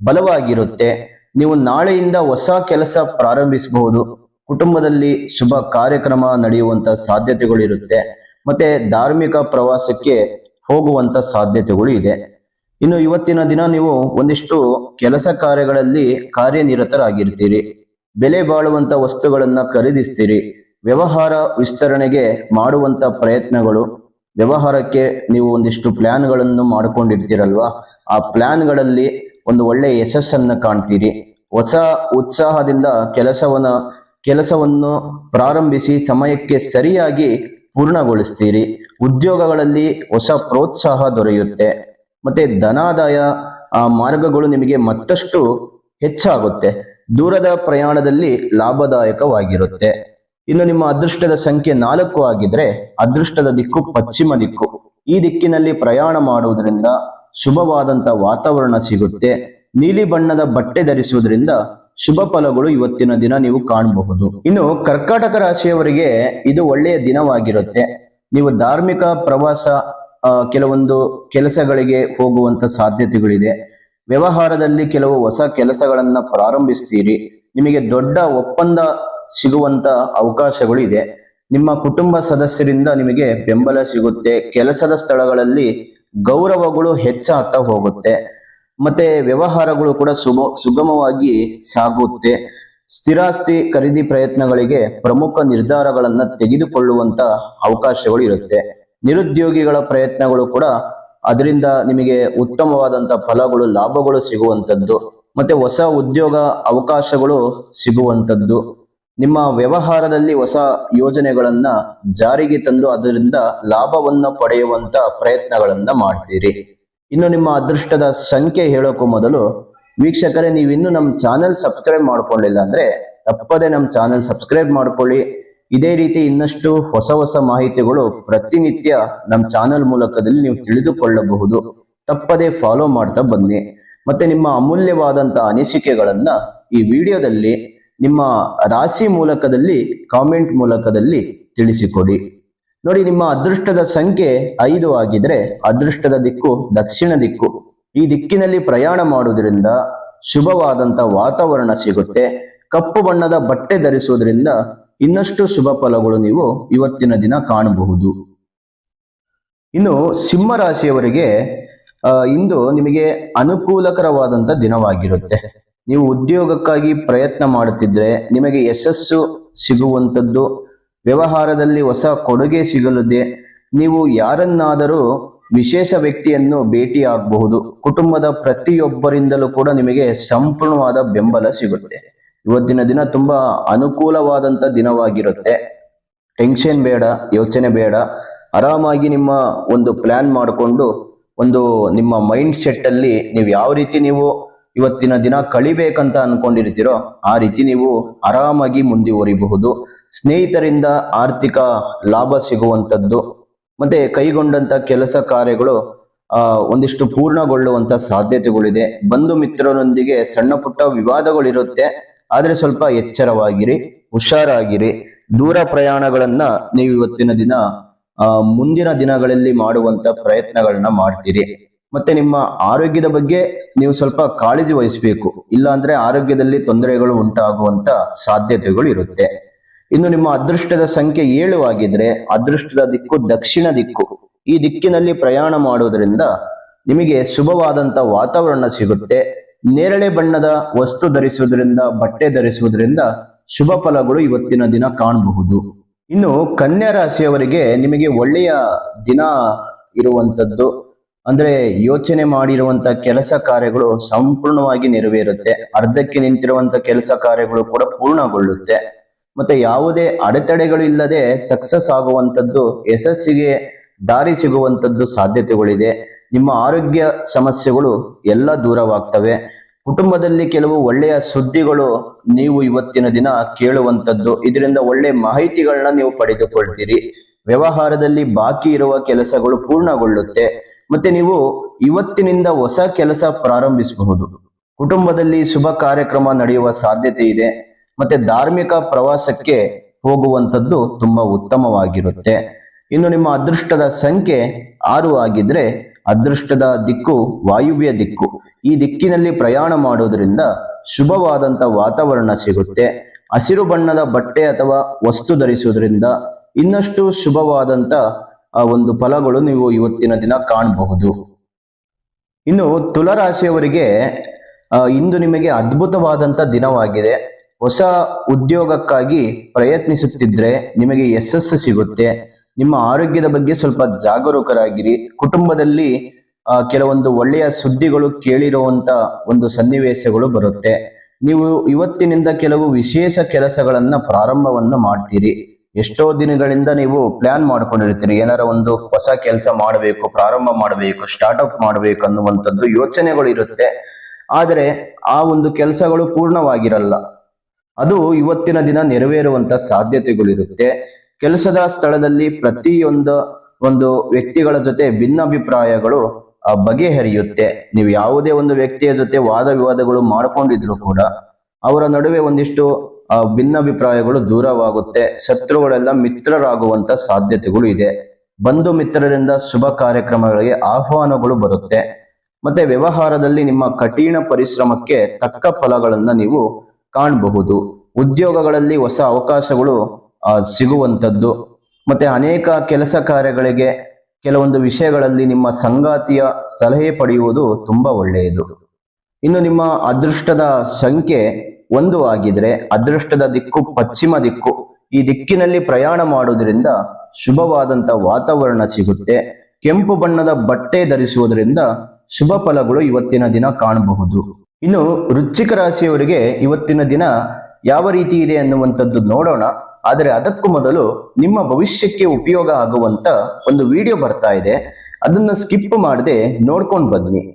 ಬಲವಾಗಿರುತ್ತೆ. ನೀವು ನಾಳೆಯಿಂದ ಹೊಸ ಕೆಲಸ ಪ್ರಾರಂಭಿಸಬಹುದು. ಕುಟುಂಬದಲ್ಲಿ ಶುಭ ಕಾರ್ಯಕ್ರಮ ನಡೆಯುವಂತ ಸಾಧ್ಯತೆಗಳು ಇರುತ್ತೆ ಮತ್ತೆ ಧಾರ್ಮಿಕ ಪ್ರವಾಸಕ್ಕೆ ಹೋಗುವಂತ ಸಾಧ್ಯತೆಗಳು ಇದೆ. ಇನ್ನು ಇವತ್ತಿನ ದಿನ ನೀವು ಒಂದಿಷ್ಟು ಕೆಲಸ ಕಾರ್ಯಗಳಲ್ಲಿ ಕಾರ್ಯನಿರತರಾಗಿರ್ತೀರಿ. ಬೆಲೆ ಬಾಳುವಂತ ವಸ್ತುಗಳನ್ನ ಖರೀದಿಸ್ತೀರಿ. ವ್ಯವಹಾರ ವಿಸ್ತರಣೆಗೆ ಮಾಡುವಂತ ಪ್ರಯತ್ನಗಳು ವ್ಯವಹಾರಕ್ಕೆ ನೀವು ಒಂದಿಷ್ಟು ಪ್ಲಾನ್ಗಳನ್ನು ಮಾಡ್ಕೊಂಡಿರ್ತೀರಲ್ವಾ? ಆ ಪ್ಲಾನ್ಗಳಲ್ಲಿ ಒಂದು ಒಳ್ಳೆ ಯಶಸ್ಸನ್ನು ಕಾಣ್ತೀರಿ. ಹೊಸ ಉತ್ಸಾಹದಿಂದ ಕೆಲಸವನ್ನ, ಕೆಲಸವನ್ನು ಪ್ರಾರಂಭಿಸಿ ಸಮಯಕ್ಕೆ ಸರಿಯಾಗಿ ಪೂರ್ಣಗೊಳಿಸ್ತೀರಿ. ಉದ್ಯೋಗಗಳಲ್ಲಿ ಹೊಸ ಪ್ರೋತ್ಸಾಹ ದೊರೆಯುತ್ತೆ. ಮತ್ತೆ ಧನಾದಾಯ, ಆ ಮಾರ್ಗಗಳು ನಿಮಗೆ ಮತ್ತಷ್ಟು ಹೆಚ್ಚಾಗುತ್ತೆ. ದೂರದ ಪ್ರಯಾಣದಲ್ಲಿ ಲಾಭದಾಯಕವಾಗಿರುತ್ತೆ. ಇನ್ನು ನಿಮ್ಮ ಅದೃಷ್ಟದ ಸಂಖ್ಯೆ ನಾಲ್ಕು ಆಗಿದ್ರೆ ಅದೃಷ್ಟದ ದಿಕ್ಕು ಪಶ್ಚಿಮ ದಿಕ್ಕು. ಈ ದಿಕ್ಕಿನಲ್ಲಿ ಪ್ರಯಾಣ ಮಾಡುವುದರಿಂದ ಶುಭವಾದಂತ ವಾತಾವರಣ ಸಿಗುತ್ತೆ. ನೀಲಿ ಬಣ್ಣದ ಬಟ್ಟೆ ಧರಿಸುವುದರಿಂದ ಶುಭ ಫಲಗಳು ಇವತ್ತಿನ ದಿನ ನೀವು ಕಾಣಬಹುದು. ಇನ್ನು ಕರ್ಕಾಟಕ ರಾಶಿಯವರಿಗೆ ಇದು ಒಳ್ಳೆಯ ದಿನವಾಗಿರುತ್ತೆ. ನೀವು ಧಾರ್ಮಿಕ ಪ್ರವಾಸ ಕೆಲವೊಂದು ಕೆಲಸಗಳಿಗೆ ಹೋಗುವಂತ ಸಾಧ್ಯತೆಗಳಿದೆ. ವ್ಯವಹಾರದಲ್ಲಿ ಕೆಲವು ಹೊಸ ಕೆಲಸಗಳನ್ನ ಪ್ರಾರಂಭಿಸ್ತೀರಿ. ನಿಮಗೆ ದೊಡ್ಡ ಒಪ್ಪಂದ ಸಿಗುವಂತ ಅವಕಾಶಗಳು ಇದೆ. ನಿಮ್ಮ ಕುಟುಂಬ ಸದಸ್ಯರಿಂದ ನಿಮಗೆ ಬೆಂಬಲ ಸಿಗುತ್ತೆ. ಕೆಲಸದ ಸ್ಥಳಗಳಲ್ಲಿ ಗೌರವಗಳು ಹೆಚ್ಚಾಗ್ತಾ ಹೋಗುತ್ತೆ. ಮತ್ತೆ ವ್ಯವಹಾರಗಳು ಕೂಡ ಸುಗಮವಾಗಿ ಸಾಗುತ್ತೆ. ಸ್ಥಿರಾಸ್ತಿ ಖರೀದಿ ಪ್ರಯತ್ನಗಳಿಗೆ ಪ್ರಮುಖ ನಿರ್ಧಾರಗಳನ್ನ ತೆಗೆದುಕೊಳ್ಳುವಂತ ಅವಕಾಶಗಳು ಇರುತ್ತೆ. ನಿರುದ್ಯೋಗಿಗಳ ಪ್ರಯತ್ನಗಳು ಕೂಡ ಅದರಿಂದ ನಿಮಗೆ ಉತ್ತಮವಾದಂತ ಫಲಗಳು, ಲಾಭಗಳು ಸಿಗುವಂತದ್ದು. ಮತ್ತೆ ಹೊಸ ಉದ್ಯೋಗ ಅವಕಾಶಗಳು ಸಿಗುವಂತದ್ದು. ನಿಮ್ಮ ವ್ಯವಹಾರದಲ್ಲಿ ಹೊಸ ಯೋಜನೆಗಳನ್ನ ಜಾರಿಗೆ ತಂದು ಅದರಿಂದ ಲಾಭವನ್ನು ಪಡೆಯುವಂತ ಪ್ರಯತ್ನಗಳನ್ನ ಮಾಡ್ತೀರಿ. ಇನ್ನು ನಿಮ್ಮ ಅದೃಷ್ಟದ ಸಂಖ್ಯೆ ಹೇಳೋಕ್ಕೂ ಮೊದಲು, ವೀಕ್ಷಕರೇ ನೀವು ಇನ್ನು ನಮ್ಮ ಚಾನೆಲ್ ಸಬ್ಸ್ಕ್ರೈಬ್ ಮಾಡ್ಕೊಳ್ಳಿಲ್ಲ ಅಂದ್ರೆ ತಪ್ಪದೆ ನಮ್ಮ ಚಾನೆಲ್ ಸಬ್ಸ್ಕ್ರೈಬ್ ಮಾಡ್ಕೊಳ್ಳಿ. ಇದೇ ರೀತಿ ಇನ್ನಷ್ಟು ಹೊಸ ಹೊಸ ಮಾಹಿತಿಗಳು ಪ್ರತಿನಿತ್ಯ ನಮ್ಮ ಚಾನೆಲ್ ಮೂಲಕದಲ್ಲಿ ನೀವು ತಿಳಿದುಕೊಳ್ಳಬಹುದು. ತಪ್ಪದೆ ಫಾಲೋ ಮಾಡ್ತಾ ಬನ್ನಿ. ಮತ್ತೆ ನಿಮ್ಮ ಅಮೂಲ್ಯವಾದಂತಹ ಅನಿಸಿಕೆಗಳನ್ನ ಈ ವಿಡಿಯೋದಲ್ಲಿ ನಿಮ್ಮ ರಾಶಿ ಮೂಲಕದಲ್ಲಿ ಕಾಮೆಂಟ್ ಮೂಲಕದಲ್ಲಿ ತಿಳಿಸಿಕೊಡಿ. ನೋಡಿ, ನಿಮ್ಮ ಅದೃಷ್ಟದ ಸಂಖ್ಯೆ ಐದು ಆಗಿದ್ರೆ, ಅದೃಷ್ಟದ ದಿಕ್ಕು ದಕ್ಷಿಣ ದಿಕ್ಕು. ಈ ದಿಕ್ಕಿನಲ್ಲಿ ಪ್ರಯಾಣ ಮಾಡುವುದರಿಂದ ಶುಭವಾದಂತ ವಾತಾವರಣ ಸಿಗುತ್ತೆ. ಕಪ್ಪು ಬಣ್ಣದ ಬಟ್ಟೆ ಧರಿಸುವುದರಿಂದ ಇನ್ನಷ್ಟು ಶುಭ ಫಲಗಳು ನೀವು ಇವತ್ತಿನ ದಿನ ಕಾಣಬಹುದು. ಇನ್ನು ಸಿಂಹ ರಾಶಿಯವರಿಗೆ ಇಂದು ನಿಮಗೆ ಅನುಕೂಲಕರವಾದಂತ ದಿನವಾಗಿರುತ್ತೆ. ನೀವು ಉದ್ಯೋಗಕ್ಕಾಗಿ ಪ್ರಯತ್ನ ಮಾಡುತ್ತಿದ್ರೆ ನಿಮಗೆ ಯಶಸ್ಸು ಸಿಗುವಂಥದ್ದು. ವ್ಯವಹಾರದಲ್ಲಿ ಹೊಸ ಕೊಡುಗೆ ಸಿಗಲಿದೆ. ನೀವು ಯಾರನ್ನಾದರೂ ವಿಶೇಷ ವ್ಯಕ್ತಿಯನ್ನು ಭೇಟಿ ಆಗಬಹುದು ಕುಟುಂಬದ ಪ್ರತಿಯೊಬ್ಬರಿಂದಲೂ ಕೂಡ ನಿಮಗೆ ಸಂಪೂರ್ಣವಾದ ಬೆಂಬಲ ಸಿಗುತ್ತೆ. ಇವತ್ತಿನ ದಿನ ತುಂಬಾ ಅನುಕೂಲವಾದಂತ ದಿನವಾಗಿರುತ್ತೆ. ಟೆನ್ಷನ್ ಬೇಡ, ಯೋಚನೆ ಬೇಡ. ಆರಾಮಾಗಿ ನಿಮ್ಮ ಒಂದು ಪ್ಲಾನ್ ಮಾಡಿಕೊಂಡು ಒಂದು ನಿಮ್ಮ ಮೈಂಡ್ ಸೆಟ್ ಅಲ್ಲಿ ನೀವು ಯಾವ ರೀತಿ ನೀವು ಇವತ್ತಿನ ದಿನ ಕಳಿಬೇಕಂತ ಅನ್ಕೊಂಡಿರ್ತೀರೋ, ಆ ರೀತಿ ನೀವು ಆರಾಮಾಗಿ ಮುಂದುವರಿಬಹುದು ಸ್ನೇಹಿತರಿಂದ ಆರ್ಥಿಕ ಲಾಭ ಸಿಗುವಂಥದ್ದು, ಮತ್ತೆ ಕೈಗೊಂಡಂತ ಕೆಲಸ ಕಾರ್ಯಗಳು, ಆ, ಒಂದಿಷ್ಟು ಪೂರ್ಣಗೊಳ್ಳುವಂತ ಸಾಧ್ಯತೆಗಳಿದೆ. ಬಂಧು ಮಿತ್ರರೊಂದಿಗೆ ಸಣ್ಣ ಪುಟ್ಟ ವಿವಾದಗಳಿರುತ್ತೆ, ಆದ್ರೆ ಸ್ವಲ್ಪ ಎಚ್ಚರವಾಗಿರಿ, ಹುಷಾರಾಗಿರಿ. ದೂರ ಪ್ರಯಾಣಗಳನ್ನ ನೀವು ಇವತ್ತಿನ ದಿನ ಮುಂದಿನ ದಿನಗಳಲ್ಲಿ ಮಾಡುವಂತ ಪ್ರಯತ್ನಗಳನ್ನ ಮಾಡ್ತೀರಿ. ಮತ್ತೆ ನಿಮ್ಮ ಆರೋಗ್ಯದ ಬಗ್ಗೆ ನೀವು ಸ್ವಲ್ಪ ಕಾಳಜಿ ವಹಿಸಬೇಕು. ಇಲ್ಲ ಅಂದ್ರೆ ಆರೋಗ್ಯದಲ್ಲಿ ತೊಂದರೆಗಳು ಉಂಟಾಗುವಂತ ಸಾಧ್ಯತೆಗಳು ಇರುತ್ತೆ. ಇನ್ನು ನಿಮ್ಮ ಅದೃಷ್ಟದ ಸಂಖ್ಯೆ ಏಳು ಆಗಿದ್ರೆ ಅದೃಷ್ಟದ ದಿಕ್ಕು ದಕ್ಷಿಣ ದಿಕ್ಕು. ಈ ದಿಕ್ಕಿನಲ್ಲಿ ಪ್ರಯಾಣ ಮಾಡುವುದರಿಂದ ನಿಮಗೆ ಶುಭವಾದಂತ ವಾತಾವರಣ ಸಿಗುತ್ತೆ. ನೇರಳೆ ಬಣ್ಣದ ವಸ್ತು ಧರಿಸುವುದರಿಂದ, ಬಟ್ಟೆ ಧರಿಸುವುದರಿಂದ ಶುಭ ಫಲಗಳು ಇವತ್ತಿನ ದಿನ ಕಾಣಬಹುದು. ಇನ್ನು ಕನ್ಯಾ ರಾಶಿಯವರಿಗೆ ನಿಮಗೆ ಒಳ್ಳೆಯ ದಿನ ಇರುವಂತದ್ದು. ಅಂದ್ರೆ ಯೋಚನೆ ಮಾಡಿರುವಂತ ಕೆಲಸ ಕಾರ್ಯಗಳು ಸಂಪೂರ್ಣವಾಗಿ ನೆರವೇರುತ್ತೆ. ಅರ್ಧಕ್ಕೆ ನಿಂತಿರುವಂತ ಕೆಲಸ ಕಾರ್ಯಗಳು ಕೂಡ ಪೂರ್ಣಗೊಳ್ಳುತ್ತೆ. ಮತ್ತೆ ಯಾವುದೇ ಅಡೆತಡೆಗಳು ಇಲ್ಲದೆ ಸಕ್ಸಸ್ ಆಗುವಂತದ್ದು ಯಶಸ್ಸಿಗೆ ದಾರಿ ಸಿಗುವಂತದ್ದು ಸಾಧ್ಯತೆಗಳಿದೆ. ನಿಮ್ಮ ಆರೋಗ್ಯ ಸಮಸ್ಯೆಗಳು ಎಲ್ಲ ದೂರವಾಗ್ತವೆ. ಕುಟುಂಬದಲ್ಲಿ ಕೆಲವು ಒಳ್ಳೆಯ ಸುದ್ದಿಗಳು ನೀವು ಇವತ್ತಿನ ದಿನ ಕೇಳುವಂತದ್ದು ಇದರಿಂದ ಒಳ್ಳೆ ಮಾಹಿತಿಗಳನ್ನ ನೀವು ಪಡೆದುಕೊಳ್ತೀರಿ. ವ್ಯವಹಾರದಲ್ಲಿ ಬಾಕಿ ಇರುವ ಕೆಲಸಗಳು ಪೂರ್ಣಗೊಳ್ಳುತ್ತೆ. ಮತ್ತೆ ನೀವು ಇವತ್ತಿನಿಂದ ಹೊಸ ಕೆಲಸ ಪ್ರಾರಂಭಿಸಬಹುದು. ಕುಟುಂಬದಲ್ಲಿ ಶುಭ ಕಾರ್ಯಕ್ರಮ ನಡೆಯುವ ಸಾಧ್ಯತೆ ಇದೆ. ಮತ್ತೆ ಧಾರ್ಮಿಕ ಪ್ರವಾಸಕ್ಕೆ ಹೋಗುವಂಥದ್ದು ತುಂಬಾ ಉತ್ತಮವಾಗಿರುತ್ತೆ. ಇನ್ನು ನಿಮ್ಮ ಅದೃಷ್ಟದ ಸಂಖ್ಯೆ ಆರು ಆಗಿದ್ರೆ ಅದೃಷ್ಟದ ದಿಕ್ಕು, ವಾಯುವ್ಯ ದಿಕ್ಕು. ಈ ದಿಕ್ಕಿನಲ್ಲಿ ಪ್ರಯಾಣ ಮಾಡುವುದರಿಂದ ಶುಭವಾದಂತ ವಾತಾವರಣ ಸಿಗುತ್ತೆ. ಹಸಿರು ಬಣ್ಣದ ಬಟ್ಟೆ ಅಥವಾ ವಸ್ತು ಧರಿಸುವುದರಿಂದ ಇನ್ನಷ್ಟು ಶುಭವಾದಂತ ಆ ಒಂದು ಫಲಗಳು ನೀವು ಇವತ್ತಿನ ದಿನ ಕಾಣಬಹುದು. ಇನ್ನು ತುಲರಾಶಿಯವರಿಗೆ ಇಂದು ನಿಮಗೆ ಅದ್ಭುತವಾದಂತ ದಿನವಾಗಿದೆ. ಹೊಸ ಉದ್ಯೋಗಕ್ಕಾಗಿ ಪ್ರಯತ್ನಿಸುತ್ತಿದ್ರೆ ನಿಮಗೆ ಯಶಸ್ಸು ಸಿಗುತ್ತೆ. ನಿಮ್ಮ ಆರೋಗ್ಯದ ಬಗ್ಗೆ ಸ್ವಲ್ಪ ಜಾಗರೂಕರಾಗಿರಿ. ಕುಟುಂಬದಲ್ಲಿ ಕೆಲವೊಂದು ಒಳ್ಳೆಯ ಸುದ್ದಿಗಳು ಕೇಳಿರುವಂತ ಒಂದು ಸನ್ನಿವೇಶಗಳು ಬರುತ್ತೆ. ನೀವು ಇವತ್ತಿನಿಂದ ಕೆಲವು ವಿಶೇಷ ಕೆಲಸಗಳನ್ನ ಪ್ರಾರಂಭವನ್ನು ಮಾಡ್ತೀರಿ. ಎಷ್ಟೋ ದಿನಗಳಿಂದ ನೀವು ಪ್ಲಾನ್ ಮಾಡ್ಕೊಂಡಿರ್ತೀರಿ. ಏನಾರ ಒಂದು ಹೊಸ ಕೆಲಸ ಮಾಡಬೇಕು, ಪ್ರಾರಂಭ ಮಾಡಬೇಕು ಸ್ಟಾರ್ಟ್ಅಪ್ ಮಾಡಬೇಕು ಅನ್ನುವಂಥದ್ದು ಯೋಚನೆಗಳು ಇರುತ್ತೆ. ಆದರೆ ಆ ಒಂದು ಕೆಲಸಗಳು ಪೂರ್ಣವಾಗಿರಲ್ಲ. ಅದು ಇವತ್ತಿನ ದಿನ ನೆರವೇರುವಂತ ಸಾಧ್ಯತೆಗಳಿರುತ್ತೆ. ಕೆಲಸದ ಸ್ಥಳದಲ್ಲಿ ಪ್ರತಿಯೊಂದು ಒಂದು ವ್ಯಕ್ತಿಗಳ ಜೊತೆ ಭಿನ್ನಾಭಿಪ್ರಾಯಗಳು ಬಗೆಹರಿಯುತ್ತೆ. ನೀವು ಯಾವುದೇ ಒಂದು ವ್ಯಕ್ತಿಯ ಜೊತೆ ವಾದ ವಿವಾದಗಳು ಮಾಡ್ಕೊಂಡಿದ್ರು ಕೂಡ, ಅವರ ನಡುವೆ ಒಂದಿಷ್ಟು ಆ, ಭಿನ್ನಾಭಿಪ್ರಾಯಗಳು ದೂರವಾಗುತ್ತೆ. ಶತ್ರುಗಳೆಲ್ಲ ಮಿತ್ರರಾಗುವಂತ ಸಾಧ್ಯತೆಗಳು ಇದೆ. ಬಂಧು ಮಿತ್ರರಿಂದ ಶುಭ ಕಾರ್ಯಕ್ರಮಗಳಿಗೆ ಆಹ್ವಾನಗಳು ಬರುತ್ತೆ. ಮತ್ತೆ ವ್ಯವಹಾರದಲ್ಲಿ ನಿಮ್ಮ ಕಠಿಣ ಪರಿಶ್ರಮಕ್ಕೆ ತಕ್ಕ ಫಲಗಳನ್ನ ನೀವು ಕಾಣಬಹುದು. ಉದ್ಯೋಗಗಳಲ್ಲಿ ಹೊಸ ಅವಕಾಶಗಳು ಸಿಗುವಂಥದ್ದು. ಮತ್ತೆ ಅನೇಕ ಕೆಲಸ ಕಾರ್ಯಗಳಿಗೆ ಕೆಲವೊಂದು ವಿಷಯಗಳಲ್ಲಿ ನಿಮ್ಮ ಸಂಗಾತಿಯ ಸಲಹೆ ಪಡೆಯುವುದು ತುಂಬಾ ಒಳ್ಳೆಯದು. ಇನ್ನು ನಿಮ್ಮ ಅದೃಷ್ಟದ ಸಂಖ್ಯೆ ಒಂದು ಆಗಿದ್ರೆ ಅದೃಷ್ಟದ ದಿಕ್ಕು, ಪಶ್ಚಿಮ ದಿಕ್ಕು, ಈ ದಿಕ್ಕಿನಲ್ಲಿ ಪ್ರಯಾಣ ಮಾಡುವುದರಿಂದ ಶುಭವಾದಂತ ವಾತಾವರಣ ಸಿಗುತ್ತೆ. ಕೆಂಪು ಬಣ್ಣದ ಬಟ್ಟೆ ಧರಿಸುವುದರಿಂದ ಶುಭ ಫಲಗಳು ಇವತ್ತಿನ ದಿನ ಕಾಣಬಹುದು. ಇನ್ನು ವೃಶ್ಚಿಕ ರಾಶಿಯವರಿಗೆ ಇವತ್ತಿನ ದಿನ ಯಾವ ರೀತಿ ಇದೆ ಅನ್ನುವಂಥದ್ದು ನೋಡೋಣ. ಆದರೆ ಅದಕ್ಕೂ ಮೊದಲು ನಿಮ್ಮ ಭವಿಷ್ಯಕ್ಕೆ ಉಪಯೋಗ ಆಗುವಂತ ಒಂದು ವಿಡಿಯೋ ಬರ್ತಾ ಇದೆ. ಅದನ್ನ ಸ್ಕಿಪ್ ಮಾಡದೆ ನೋಡ್ಕೊಂಡು ಬನ್ನಿ.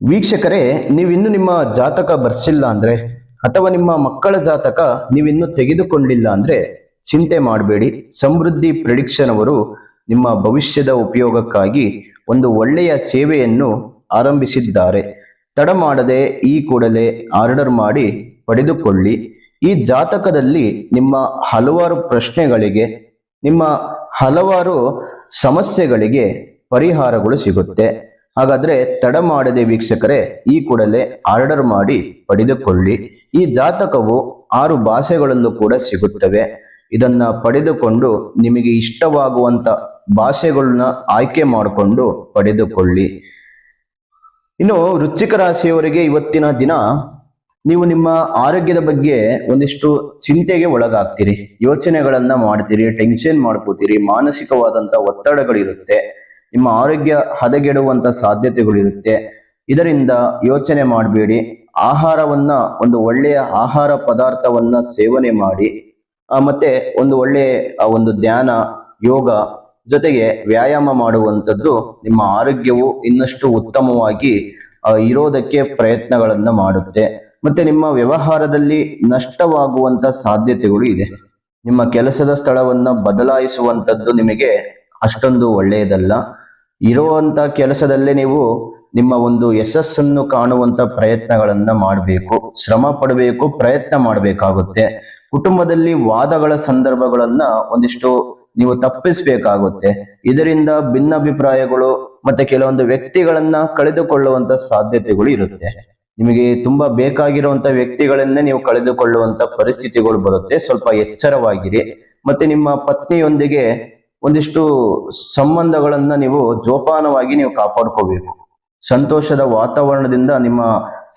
ವೀಕ್ಷಕರೇ, ನೀವಿನ್ನು ನಿಮ್ಮ ಜಾತಕ ಬರ್ಸಿಲ್ಲ ಅಂದ್ರೆ ಅಥವಾ ನಿಮ್ಮ ಮಕ್ಕಳ ಜಾತಕ ನೀವಿನ್ನು ತೆಗೆದುಕೊಂಡಿಲ್ಲ ಅಂದ್ರೆ ಚಿಂತೆ ಮಾಡಬೇಡಿ. ಸಮೃದ್ಧಿ ಪ್ರಿಡಿಕ್ಷನ್ ಅವರು ನಿಮ್ಮ ಭವಿಷ್ಯದ ಉಪಯೋಗಕ್ಕಾಗಿ ಒಂದು ಒಳ್ಳೆಯ ಸೇವೆಯನ್ನು ಆರಂಭಿಸಿದ್ದಾರೆ. ತಡ ಮಾಡದೆ ಈ ಕೂಡಲೇ ಆರ್ಡರ್ ಮಾಡಿ ಪಡೆದುಕೊಳ್ಳಿ. ಈ ಜಾತಕದಲ್ಲಿ ನಿಮ್ಮ ಹಲವಾರು ಪ್ರಶ್ನೆಗಳಿಗೆ, ನಿಮ್ಮ ಹಲವಾರು ಸಮಸ್ಯೆಗಳಿಗೆ ಪರಿಹಾರಗಳು ಸಿಗುತ್ತೆ. ಹಾಗಾದ್ರೆ ತಡ ಮಾಡದೆ ವೀಕ್ಷಕರೇ, ಈ ಕೂಡಲೇ ಆರ್ಡರ್ ಮಾಡಿ ಪಡೆದುಕೊಳ್ಳಿ. ಈ ಜಾತಕವು ಆರು ಭಾಷೆಗಳಲ್ಲೂ ಕೂಡ ಸಿಗುತ್ತವೆ. ಇದನ್ನ ಪಡೆದುಕೊಂಡು ನಿಮಗೆ ಇಷ್ಟವಾಗುವಂತ ಭಾಷೆಗಳನ್ನ ಆಯ್ಕೆ ಮಾಡಿಕೊಂಡು ಪಡೆದುಕೊಳ್ಳಿ. ಇನ್ನು ವೃಶ್ಚಿಕ ರಾಶಿಯವರಿಗೆ ಇವತ್ತಿನ ದಿನ ನೀವು ನಿಮ್ಮ ಆರೋಗ್ಯದ ಬಗ್ಗೆ ಒಂದಿಷ್ಟು ಚಿಂತೆಗೆ ಒಳಗಾಗ್ತೀರಿ. ಯೋಚನೆಗಳನ್ನ ಮಾಡ್ತೀರಿ ಟೆನ್ಷನ್ ಮಾಡ್ಕೋತೀರಿ, ಮಾನಸಿಕವಾದಂತ ಒತ್ತಡಗಳಿರುತ್ತೆ. ನಿಮ್ಮ ಆರೋಗ್ಯ ಹದಗೆಡುವಂತ ಸಾಧ್ಯತೆಗಳಿರುತ್ತೆ. ಇದರಿಂದ ಯೋಚನೆ ಮಾಡಬೇಡಿ. ಆಹಾರವನ್ನ ಒಂದು ಒಳ್ಳೆಯ ಆಹಾರ ಪದಾರ್ಥವನ್ನ ಸೇವನೆ ಮಾಡಿ. ಮತ್ತೆ ಒಂದು ಒಳ್ಳೆಯ ಒಂದು ಧ್ಯಾನ, ಯೋಗ ಜೊತೆಗೆ ವ್ಯಾಯಾಮ ಮಾಡುವಂಥದ್ದು ನಿಮ್ಮ ಆರೋಗ್ಯವು ಇನ್ನಷ್ಟು ಉತ್ತಮವಾಗಿ ಇರೋದಕ್ಕೆ ಪ್ರಯತ್ನಗಳನ್ನ ಮಾಡುತ್ತೆ. ಮತ್ತೆ ನಿಮ್ಮ ವ್ಯವಹಾರದಲ್ಲಿ ನಷ್ಟವಾಗುವಂತ ಸಾಧ್ಯತೆಗಳು ಇದೆ. ನಿಮ್ಮ ಕೆಲಸದ ಸ್ಥಳವನ್ನ ಬದಲಾಯಿಸುವಂತದ್ದು ನಿಮಗೆ ಅಷ್ಟೊಂದು ಒಳ್ಳೆಯದಲ್ಲ. ಇರುವಂತ ಕೆಲಸದಲ್ಲೇ ನೀವು ನಿಮ್ಮ ಒಂದು ಯಶಸ್ಸನ್ನು ಕಾಣುವಂತ ಪ್ರಯತ್ನಗಳನ್ನ ಮಾಡಬೇಕು. ಶ್ರಮ ಪಡಬೇಕು, ಪ್ರಯತ್ನ ಮಾಡಬೇಕಾಗುತ್ತೆ. ಕುಟುಂಬದಲ್ಲಿ ವಾದಗಳ ಸಂದರ್ಭಗಳನ್ನ ಒಂದಿಷ್ಟು ನೀವು ತಪ್ಪಿಸಬೇಕಾಗುತ್ತೆ. ಇದರಿಂದ ಭಿನ್ನಾಭಿಪ್ರಾಯಗಳು ಮತ್ತೆ ಕೆಲವೊಂದು ವ್ಯಕ್ತಿಗಳನ್ನ ಕಳೆದುಕೊಳ್ಳುವಂತ ಸಾಧ್ಯತೆಗಳು ಇರುತ್ತೆ. ನಿಮಗೆ ತುಂಬಾ ಬೇಕಾಗಿರುವಂತ ವ್ಯಕ್ತಿಗಳನ್ನೇ ನೀವು ಕಳೆದುಕೊಳ್ಳುವಂತ ಪರಿಸ್ಥಿತಿಗಳು ಬರುತ್ತೆ. ಸ್ವಲ್ಪ ಎಚ್ಚರವಾಗಿರಿ. ಮತ್ತೆ ನಿಮ್ಮ ಪತ್ನಿಯೊಂದಿಗೆ ಒಂದಿಷ್ಟು ಸಂಬಂಧಗಳನ್ನ ನೀವು ಜೋಪಾನವಾಗಿ ನೀವು ಕಾಪಾಡ್ಕೋಬೇಕು. ಸಂತೋಷದ ವಾತಾವರಣದಿಂದ ನಿಮ್ಮ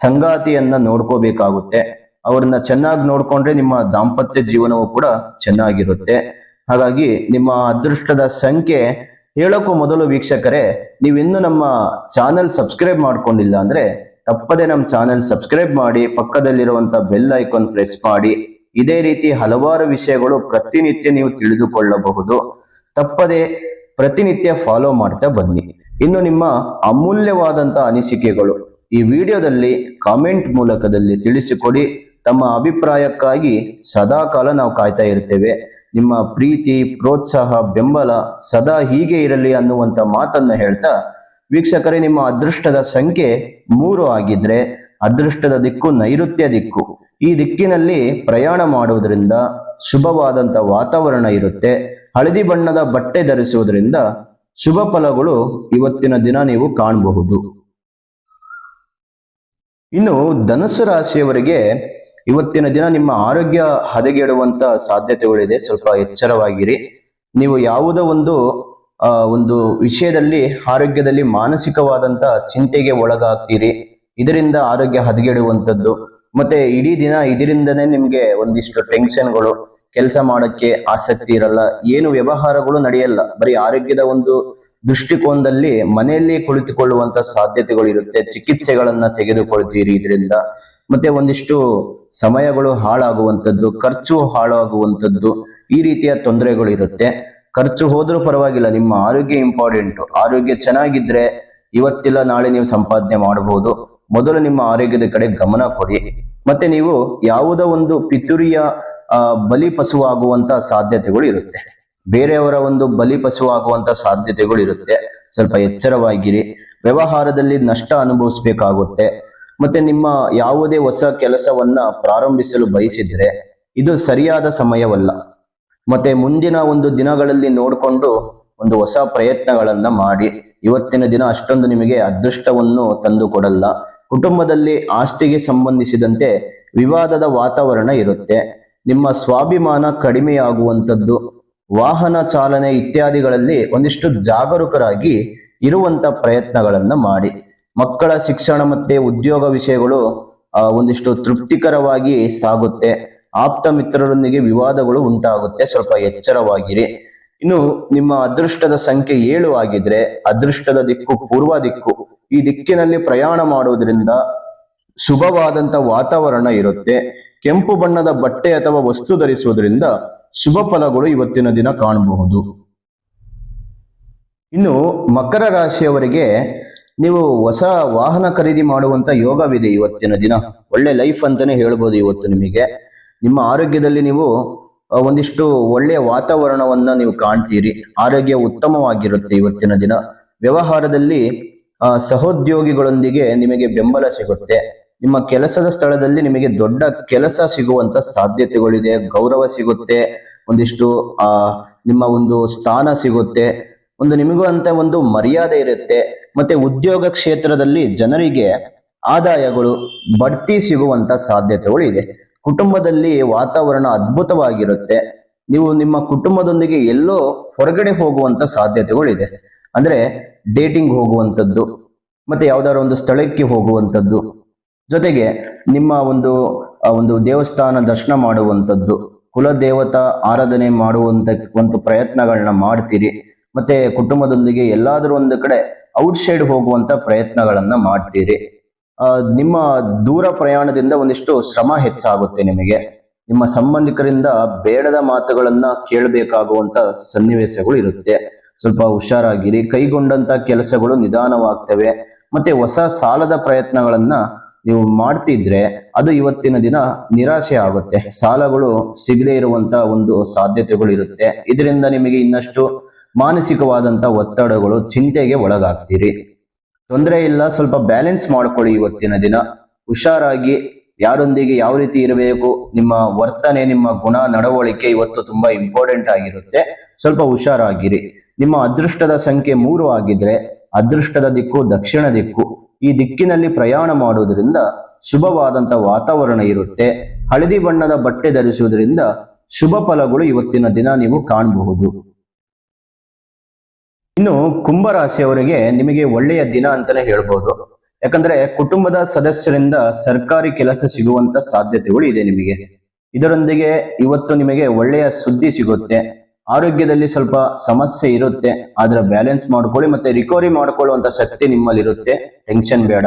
ಸಂಗಾತಿಯನ್ನ ನೋಡ್ಕೋಬೇಕಾಗುತ್ತೆ. ಅವ್ರನ್ನ ಚೆನ್ನಾಗಿ ನೋಡ್ಕೊಂಡ್ರೆ ನಿಮ್ಮ ದಾಂಪತ್ಯ ಜೀವನವು ಕೂಡ ಚೆನ್ನಾಗಿರುತ್ತೆ. ಹಾಗಾಗಿ ನಿಮ್ಮ ಅದೃಷ್ಟದ ಸಂಖ್ಯೆ ಹೇಳೋಕ್ಕೂ ಮೊದಲು ವೀಕ್ಷಕರೇ, ನೀವಿನ್ನು ನಮ್ಮ ಚಾನೆಲ್ ಸಬ್ಸ್ಕ್ರೈಬ್ ಮಾಡ್ಕೊಂಡಿಲ್ಲ ಅಂದ್ರೆ ತಪ್ಪದೆ ನಮ್ಮ ಚಾನೆಲ್ ಸಬ್ಸ್ಕ್ರೈಬ್ ಮಾಡಿ, ಪಕ್ಕದಲ್ಲಿರುವಂತ ಬೆಲ್ ಐಕಾನ್ ಪ್ರೆಸ್ ಮಾಡಿ. ಇದೇ ರೀತಿ ಹಲವಾರು ವಿಷಯಗಳು ಪ್ರತಿನಿತ್ಯ ನೀವು ತಿಳಿದುಕೊಳ್ಳಬಹುದು. ತಪ್ಪದೆ ಪ್ರತಿನಿತ್ಯ ಫಾಲೋ ಮಾಡ್ತಾ ಬನ್ನಿ. ಇನ್ನು ನಿಮ್ಮ ಅಮೂಲ್ಯವಾದಂತ ಅನಿಸಿಕೆಗಳು ಈ ವಿಡಿಯೋದಲ್ಲಿ ಕಾಮೆಂಟ್ ಮೂಲಕದಲ್ಲಿ ತಿಳಿಸಿಕೊಡಿ. ತಮ್ಮ ಅಭಿಪ್ರಾಯಕ್ಕಾಗಿ ಸದಾ ಕಾಲ ನಾವು ಕಾಯ್ತಾ ಇರ್ತೇವೆ. ನಿಮ್ಮ ಪ್ರೀತಿ, ಪ್ರೋತ್ಸಾಹ, ಬೆಂಬಲ ಸದಾ ಹೀಗೆ ಇರಲಿ ಅನ್ನುವಂತ ಮಾತನ್ನ ಹೇಳ್ತಾ ವೀಕ್ಷಕರೇ, ನಿಮ್ಮ ಅದೃಷ್ಟದ ಸಂಖ್ಯೆ ಮೂರು ಆಗಿದ್ರೆ ಅದೃಷ್ಟದ ದಿಕ್ಕು ನೈಋತ್ಯ ದಿಕ್ಕು. ಈ ದಿಕ್ಕಿನಲ್ಲಿ ಪ್ರಯಾಣ ಮಾಡುವುದರಿಂದ ಶುಭವಾದಂತ ವಾತಾವರಣ ಇರುತ್ತೆ. ಹಳದಿ ಬಣ್ಣದ ಬಟ್ಟೆ ಧರಿಸುವುದರಿಂದ ಶುಭ ಫಲಗಳು ಇವತ್ತಿನ ದಿನ ನೀವು ಕಾಣಬಹುದು. ಇನ್ನು ಧನುಸ್ಸು ರಾಶಿಯವರಿಗೆ ಇವತ್ತಿನ ದಿನ ನಿಮ್ಮ ಆರೋಗ್ಯ ಹದಗೆಡುವಂತ ಸಾಧ್ಯತೆಗಳಿದೆ. ಸ್ವಲ್ಪ ಎಚ್ಚರವಾಗಿರಿ. ನೀವು ಯಾವುದೋ ಒಂದು ಒಂದು ವಿಷಯದಲ್ಲಿ, ಆರೋಗ್ಯದಲ್ಲಿ ಮಾನಸಿಕವಾದಂತ ಚಿಂತೆಗೆ ಒಳಗಾಗ್ತೀರಿ. ಇದರಿಂದ ಆರೋಗ್ಯ ಹದಗೆಡುವಂಥದ್ದು ಮತ್ತೆ ಇಡೀ ದಿನ ಇದರಿಂದನೇ ನಿಮ್ಗೆ ಒಂದಿಷ್ಟು ಟೆನ್ಷನ್ಗಳು ಕೆಲಸ ಮಾಡಕ್ಕೆ ಆಸಕ್ತಿ ಇರಲ್ಲ. ಏನು ವ್ಯವಹಾರಗಳು ನಡೆಯಲ್ಲ. ಬರೀ ಆರೋಗ್ಯದ ಒಂದು ದೃಷ್ಟಿಕೋನದಲ್ಲಿ ಮನೆಯಲ್ಲಿ ಕುಳಿತುಕೊಳ್ಳುವಂತ ಸಾಧ್ಯತೆಗಳು ಇರುತ್ತೆ ಚಿಕಿತ್ಸೆಗಳನ್ನ ತೆಗೆದುಕೊಳ್ತೀರಿ ಇದರಿಂದ. ಮತ್ತೆ ಒಂದಿಷ್ಟು ಸಮಯಗಳು ಹಾಳಾಗುವಂಥದ್ದು, ಖರ್ಚು ಹಾಳಾಗುವಂಥದ್ದು ಈ ರೀತಿಯ ತೊಂದರೆಗಳು ಇರುತ್ತೆ ಖರ್ಚು ಹೋದ್ರೂ ಪರವಾಗಿಲ್ಲ, ನಿಮ್ಮ ಆರೋಗ್ಯ ಇಂಪಾರ್ಟೆಂಟ್ ಆರೋಗ್ಯ ಚೆನ್ನಾಗಿದ್ರೆ ಇವತ್ತಿಲ್ಲ, ನಾಳೆ ನೀವು ಸಂಪಾದನೆ ಮಾಡಬಹುದು ಮೊದಲು ನಿಮ್ಮ ಆರೋಗ್ಯದ ಕಡೆ ಗಮನ ಕೊಡಿ. ಮತ್ತೆ ನೀವು ಯಾವುದೋ ಒಂದು ಪಿತುರಿಯ ಬಲಿ ಪಶುವಾಗುವಂತ ಸಾಧ್ಯತೆಗಳು ಇರುತ್ತೆ. ಬೇರೆಯವರ ಒಂದು ಬಲಿ ಪಶುವಾಗುವಂತ ಸಾಧ್ಯತೆಗಳು ಇರುತ್ತೆ. ಸ್ವಲ್ಪ ಎಚ್ಚರವಾಗಿರಿ. ವ್ಯವಹಾರದಲ್ಲಿ ನಷ್ಟ ಅನುಭವಿಸ್ಬೇಕಾಗುತ್ತೆ. ಮತ್ತೆ ನಿಮ್ಮ ಯಾವುದೇ ಹೊಸ ಕೆಲಸವನ್ನ ಪ್ರಾರಂಭಿಸಲು ಬಯಸಿದ್ರೆ ಇದು ಸರಿಯಾದ ಸಮಯವಲ್ಲ. ಮತ್ತೆ ಮುಂದಿನ ಒಂದು ದಿನಗಳಲ್ಲಿ ನೋಡಿಕೊಂಡು ಒಂದು ಹೊಸ ಪ್ರಯತ್ನಗಳನ್ನ ಮಾಡಿ. ಇವತ್ತಿನ ದಿನ ಅಷ್ಟೊಂದು ನಿಮಗೆ ಅದೃಷ್ಟವನ್ನು ತಂದು ಕೊಡಲ್ಲ ಕುಟುಂಬದಲ್ಲಿ ಆಸ್ತಿಗೆ ಸಂಬಂಧಿಸಿದಂತೆ ವಿವಾದದ ವಾತಾವರಣ ಇರುತ್ತೆ. ನಿಮ್ಮ ಸ್ವಾಭಿಮಾನ ಕಡಿಮೆಯಾಗುವಂಥದ್ದು, ವಾಹನ ಚಾಲನೆ ಇತ್ಯಾದಿಗಳಲ್ಲಿ ಒಂದಿಷ್ಟು ಜಾಗರೂಕರಾಗಿ ಇರುವಂತ ಪ್ರಯತ್ನಗಳನ್ನ ಮಾಡಿ. ಮಕ್ಕಳ ಶಿಕ್ಷಣ ಮತ್ತೆ ಉದ್ಯೋಗ ವಿಷಯಗಳು ಒಂದಿಷ್ಟು ತೃಪ್ತಿಕರವಾಗಿ ಸಾಗುತ್ತೆ. ಆಪ್ತ ಮಿತ್ರರೊಂದಿಗೆ ವಿವಾದಗಳು ಉಂಟಾಗುತ್ತೆ. ಸ್ವಲ್ಪ ಎಚ್ಚರವಾಗಿರಿ. ಇನ್ನು ನಿಮ್ಮ ಅದೃಷ್ಟದ ಸಂಖ್ಯೆ ಏಳು ಆಗಿದ್ರೆ, ಅದೃಷ್ಟದ ದಿಕ್ಕು ಪೂರ್ವ ದಿಕ್ಕು ಈ ದಿಕ್ಕಿನಲ್ಲಿ ಪ್ರಯಾಣ ಮಾಡುವುದರಿಂದ ಶುಭವಾದಂತ ವಾತಾವರಣ ಇರುತ್ತೆ. ಕೆಂಪು ಬಣ್ಣದ ಬಟ್ಟೆ ಅಥವಾ ವಸ್ತು ಧರಿಸುವುದರಿಂದ ಶುಭ ಫಲಗಳು ಇವತ್ತಿನ ದಿನ ಕಾಣಬಹುದು. ಇನ್ನು ಮಕರ ರಾಶಿಯವರಿಗೆ ನೀವು ಹೊಸ ವಾಹನ ಖರೀದಿ ಮಾಡುವಂತ ಯೋಗವಿದೆ ಇವತ್ತಿನ ದಿನ. ಒಳ್ಳೆ ಲೈಫ್ ಅಂತಾನೆ ಹೇಳ್ಬೋದು ಇವತ್ತು ನಿಮಗೆ. ನಿಮ್ಮ ಆರೋಗ್ಯದಲ್ಲಿ ನೀವು ಒಂದಿಷ್ಟು ಒಳ್ಳೆಯ ವಾತಾವರಣವನ್ನ ನೀವು ಕಾಣ್ತೀರಿ. ಆರೋಗ್ಯ ಉತ್ತಮವಾಗಿರುತ್ತೆ ಇವತ್ತಿನ ದಿನ. ವ್ಯವಹಾರದಲ್ಲಿ ಸಹೋದ್ಯೋಗಿಗಳೊಂದಿಗೆ ನಿಮಗೆ ಬೆಂಬಲ ಸಿಗುತ್ತೆ. ನಿಮ್ಮ ಕೆಲಸದ ಸ್ಥಳದಲ್ಲಿ ನಿಮಗೆ ದೊಡ್ಡ ಕೆಲಸ ಸಿಗುವಂತ ಸಾಧ್ಯತೆಗಳಿದೆ, ಗೌರವ ಸಿಗುತ್ತೆ, ಒಂದಿಷ್ಟು, ಆ, ನಿಮ್ಮ ಒಂದು ಸ್ಥಾನ ಸಿಗುತ್ತೆ. ಒಂದು ನಿಮಗೂ ಅಂತ ಒಂದು ಮರ್ಯಾದೆ ಇರುತ್ತೆ. ಮತ್ತೆ ಉದ್ಯೋಗ ಕ್ಷೇತ್ರದಲ್ಲಿ ಜನರಿಗೆ ಆದಾಯಗಳು ಬಡ್ತಿ ಸಿಗುವಂತ ಸಾಧ್ಯತೆಗಳು ಇದೆ. ಕುಟುಂಬದಲ್ಲಿ ವಾತಾವರಣ ಅದ್ಭುತವಾಗಿರುತ್ತೆ. ನೀವು ನಿಮ್ಮ ಕುಟುಂಬದೊಂದಿಗೆ ಎಲ್ಲೋ ಹೊರಗಡೆ ಹೋಗುವಂತ ಸಾಧ್ಯತೆಗಳು ಇದೆ ಅಂದ್ರೆ ಡೇಟಿಂಗ್ ಹೋಗುವಂಥದ್ದು, ಮತ್ತೆ ಯಾವ್ದಾದ್ರು ಒಂದು ಸ್ಥಳಕ್ಕೆ ಹೋಗುವಂಥದ್ದು, ಜೊತೆಗೆ ನಿಮ್ಮ ಒಂದು ಒಂದು ದೇವಸ್ಥಾನ ದರ್ಶನ ಮಾಡುವಂಥದ್ದು, ಕುಲದೇವತಾ ಆರಾಧನೆ ಮಾಡುವಂತ, ಒಂದು ಪ್ರಯತ್ನಗಳನ್ನ ಮಾಡ್ತೀರಿ, ಮತ್ತೆ ಕುಟುಂಬದೊಂದಿಗೆ ಎಲ್ಲಾದ್ರೂ ಒಂದು ಕಡೆ ಔಟ್ ಸೈಡ್ ಹೋಗುವಂತ ಪ್ರಯತ್ನಗಳನ್ನ ಮಾಡ್ತೀರಿ. ನಿಮ್ಮ ದೂರ ಪ್ರಯಾಣದಿಂದ ಒಂದಿಷ್ಟು ಶ್ರಮ ಹೆಚ್ಚಾಗುತ್ತೆ ನಿಮಗೆ. ನಿಮ್ಮ ಸಂಬಂಧಿಕರಿಂದ ಬೇಡದ ಮಾತುಗಳನ್ನ ಕೇಳಬೇಕಾಗುವಂತ ಸನ್ನಿವೇಶಗಳು ಇರುತ್ತೆ. ಸ್ವಲ್ಪ ಹುಷಾರಾಗಿರಿ. ಕೈಗೊಂಡಂತ ಕೆಲಸಗಳು ನಿಧಾನವಾಗ್ತವೆ. ಮತ್ತೆ ಹೊಸ ಸಾಲದ ಪ್ರಯತ್ನಗಳನ್ನ ನೀವು ಮಾಡ್ತಿದ್ರೆ ಅದು ಇವತ್ತಿನ ದಿನ ನಿರಾಸೆ ಆಗುತ್ತೆ. ಸಾಲಗಳು ಸಿಗದೇ ಇರುವಂತ ಒಂದು ಸಾಧ್ಯತೆಗಳು ಇರುತ್ತೆ. ಇದರಿಂದ ನಿಮಗೆ ಇನ್ನಷ್ಟು ಮಾನಸಿಕವಾದಂತ ಒತ್ತಡಗಳು, ಚಿಂತೆಗೆ ಒಳಗಾಗ್ತೀರಿ. ತೊಂದರೆ ಇಲ್ಲ, ಸ್ವಲ್ಪ ಬ್ಯಾಲೆನ್ಸ್ ಮಾಡ್ಕೊಳ್ಳಿ ಇವತ್ತಿನ ದಿನ. ಹುಷಾರಾಗಿ ಯಾರೊಂದಿಗೆ ಯಾವ ರೀತಿ ಇರಬೇಕು, ನಿಮ್ಮ ವರ್ತನೆ, ನಿಮ್ಮ ಗುಣ, ನಡವಳಿಕೆ ಇವತ್ತು ತುಂಬಾ ಇಂಪಾರ್ಟೆಂಟ್ ಆಗಿರುತ್ತೆ. ಸ್ವಲ್ಪ ಹುಷಾರಾಗಿರಿ. ನಿಮ್ಮ ಅದೃಷ್ಟದ ಸಂಖ್ಯೆ ಮೂರು ಆಗಿದ್ರೆ, ಅದೃಷ್ಟದ ದಿಕ್ಕು, ದಕ್ಷಿಣ ದಿಕ್ಕು, ಈ ದಿಕ್ಕಿನಲ್ಲಿ ಪ್ರಯಾಣ ಮಾಡುವುದರಿಂದ ಶುಭವಾದಂತ ವಾತಾವರಣ ಇರುತ್ತೆ. ಹಳದಿ ಬಣ್ಣದ ಬಟ್ಟೆ ಧರಿಸುವುದರಿಂದ ಶುಭ ಫಲಗಳು ಇವತ್ತಿನ ದಿನ ನೀವು ಕಾಣಬಹುದು. ಇನ್ನು ಕುಂಭರಾಶಿಯವರಿಗೆ ನಿಮಗೆ ಒಳ್ಳೆಯ ದಿನ ಅಂತಾನೆ ಹೇಳ್ಬೋದು. ಯಾಕಂದ್ರೆ ಕುಟುಂಬದ ಸದಸ್ಯರಿಂದ ಸರ್ಕಾರಿ ಕೆಲಸ ಸಿಗುವಂತ ಸಾಧ್ಯತೆಗಳು ಇದೆ ನಿಮಗೆ. ಇದರೊಂದಿಗೆ ಇವತ್ತು ನಿಮಗೆ ಒಳ್ಳೆಯ ಸುದ್ದಿ ಸಿಗುತ್ತೆ. ಆರೋಗ್ಯದಲ್ಲಿ ಸ್ವಲ್ಪ ಸಮಸ್ಯೆ ಇರುತ್ತೆ. ಆದ್ರೆ ಬ್ಯಾಲೆನ್ಸ್ ಮಾಡ್ಕೊಳ್ಳಿ ಮತ್ತೆ ರಿಕವರಿ ಮಾಡ್ಕೊಳ್ಳುವಂತ ಶಕ್ತಿ ನಿಮ್ಮಲ್ಲಿರುತ್ತೆ. ಟೆನ್ಷನ್ ಬೇಡ.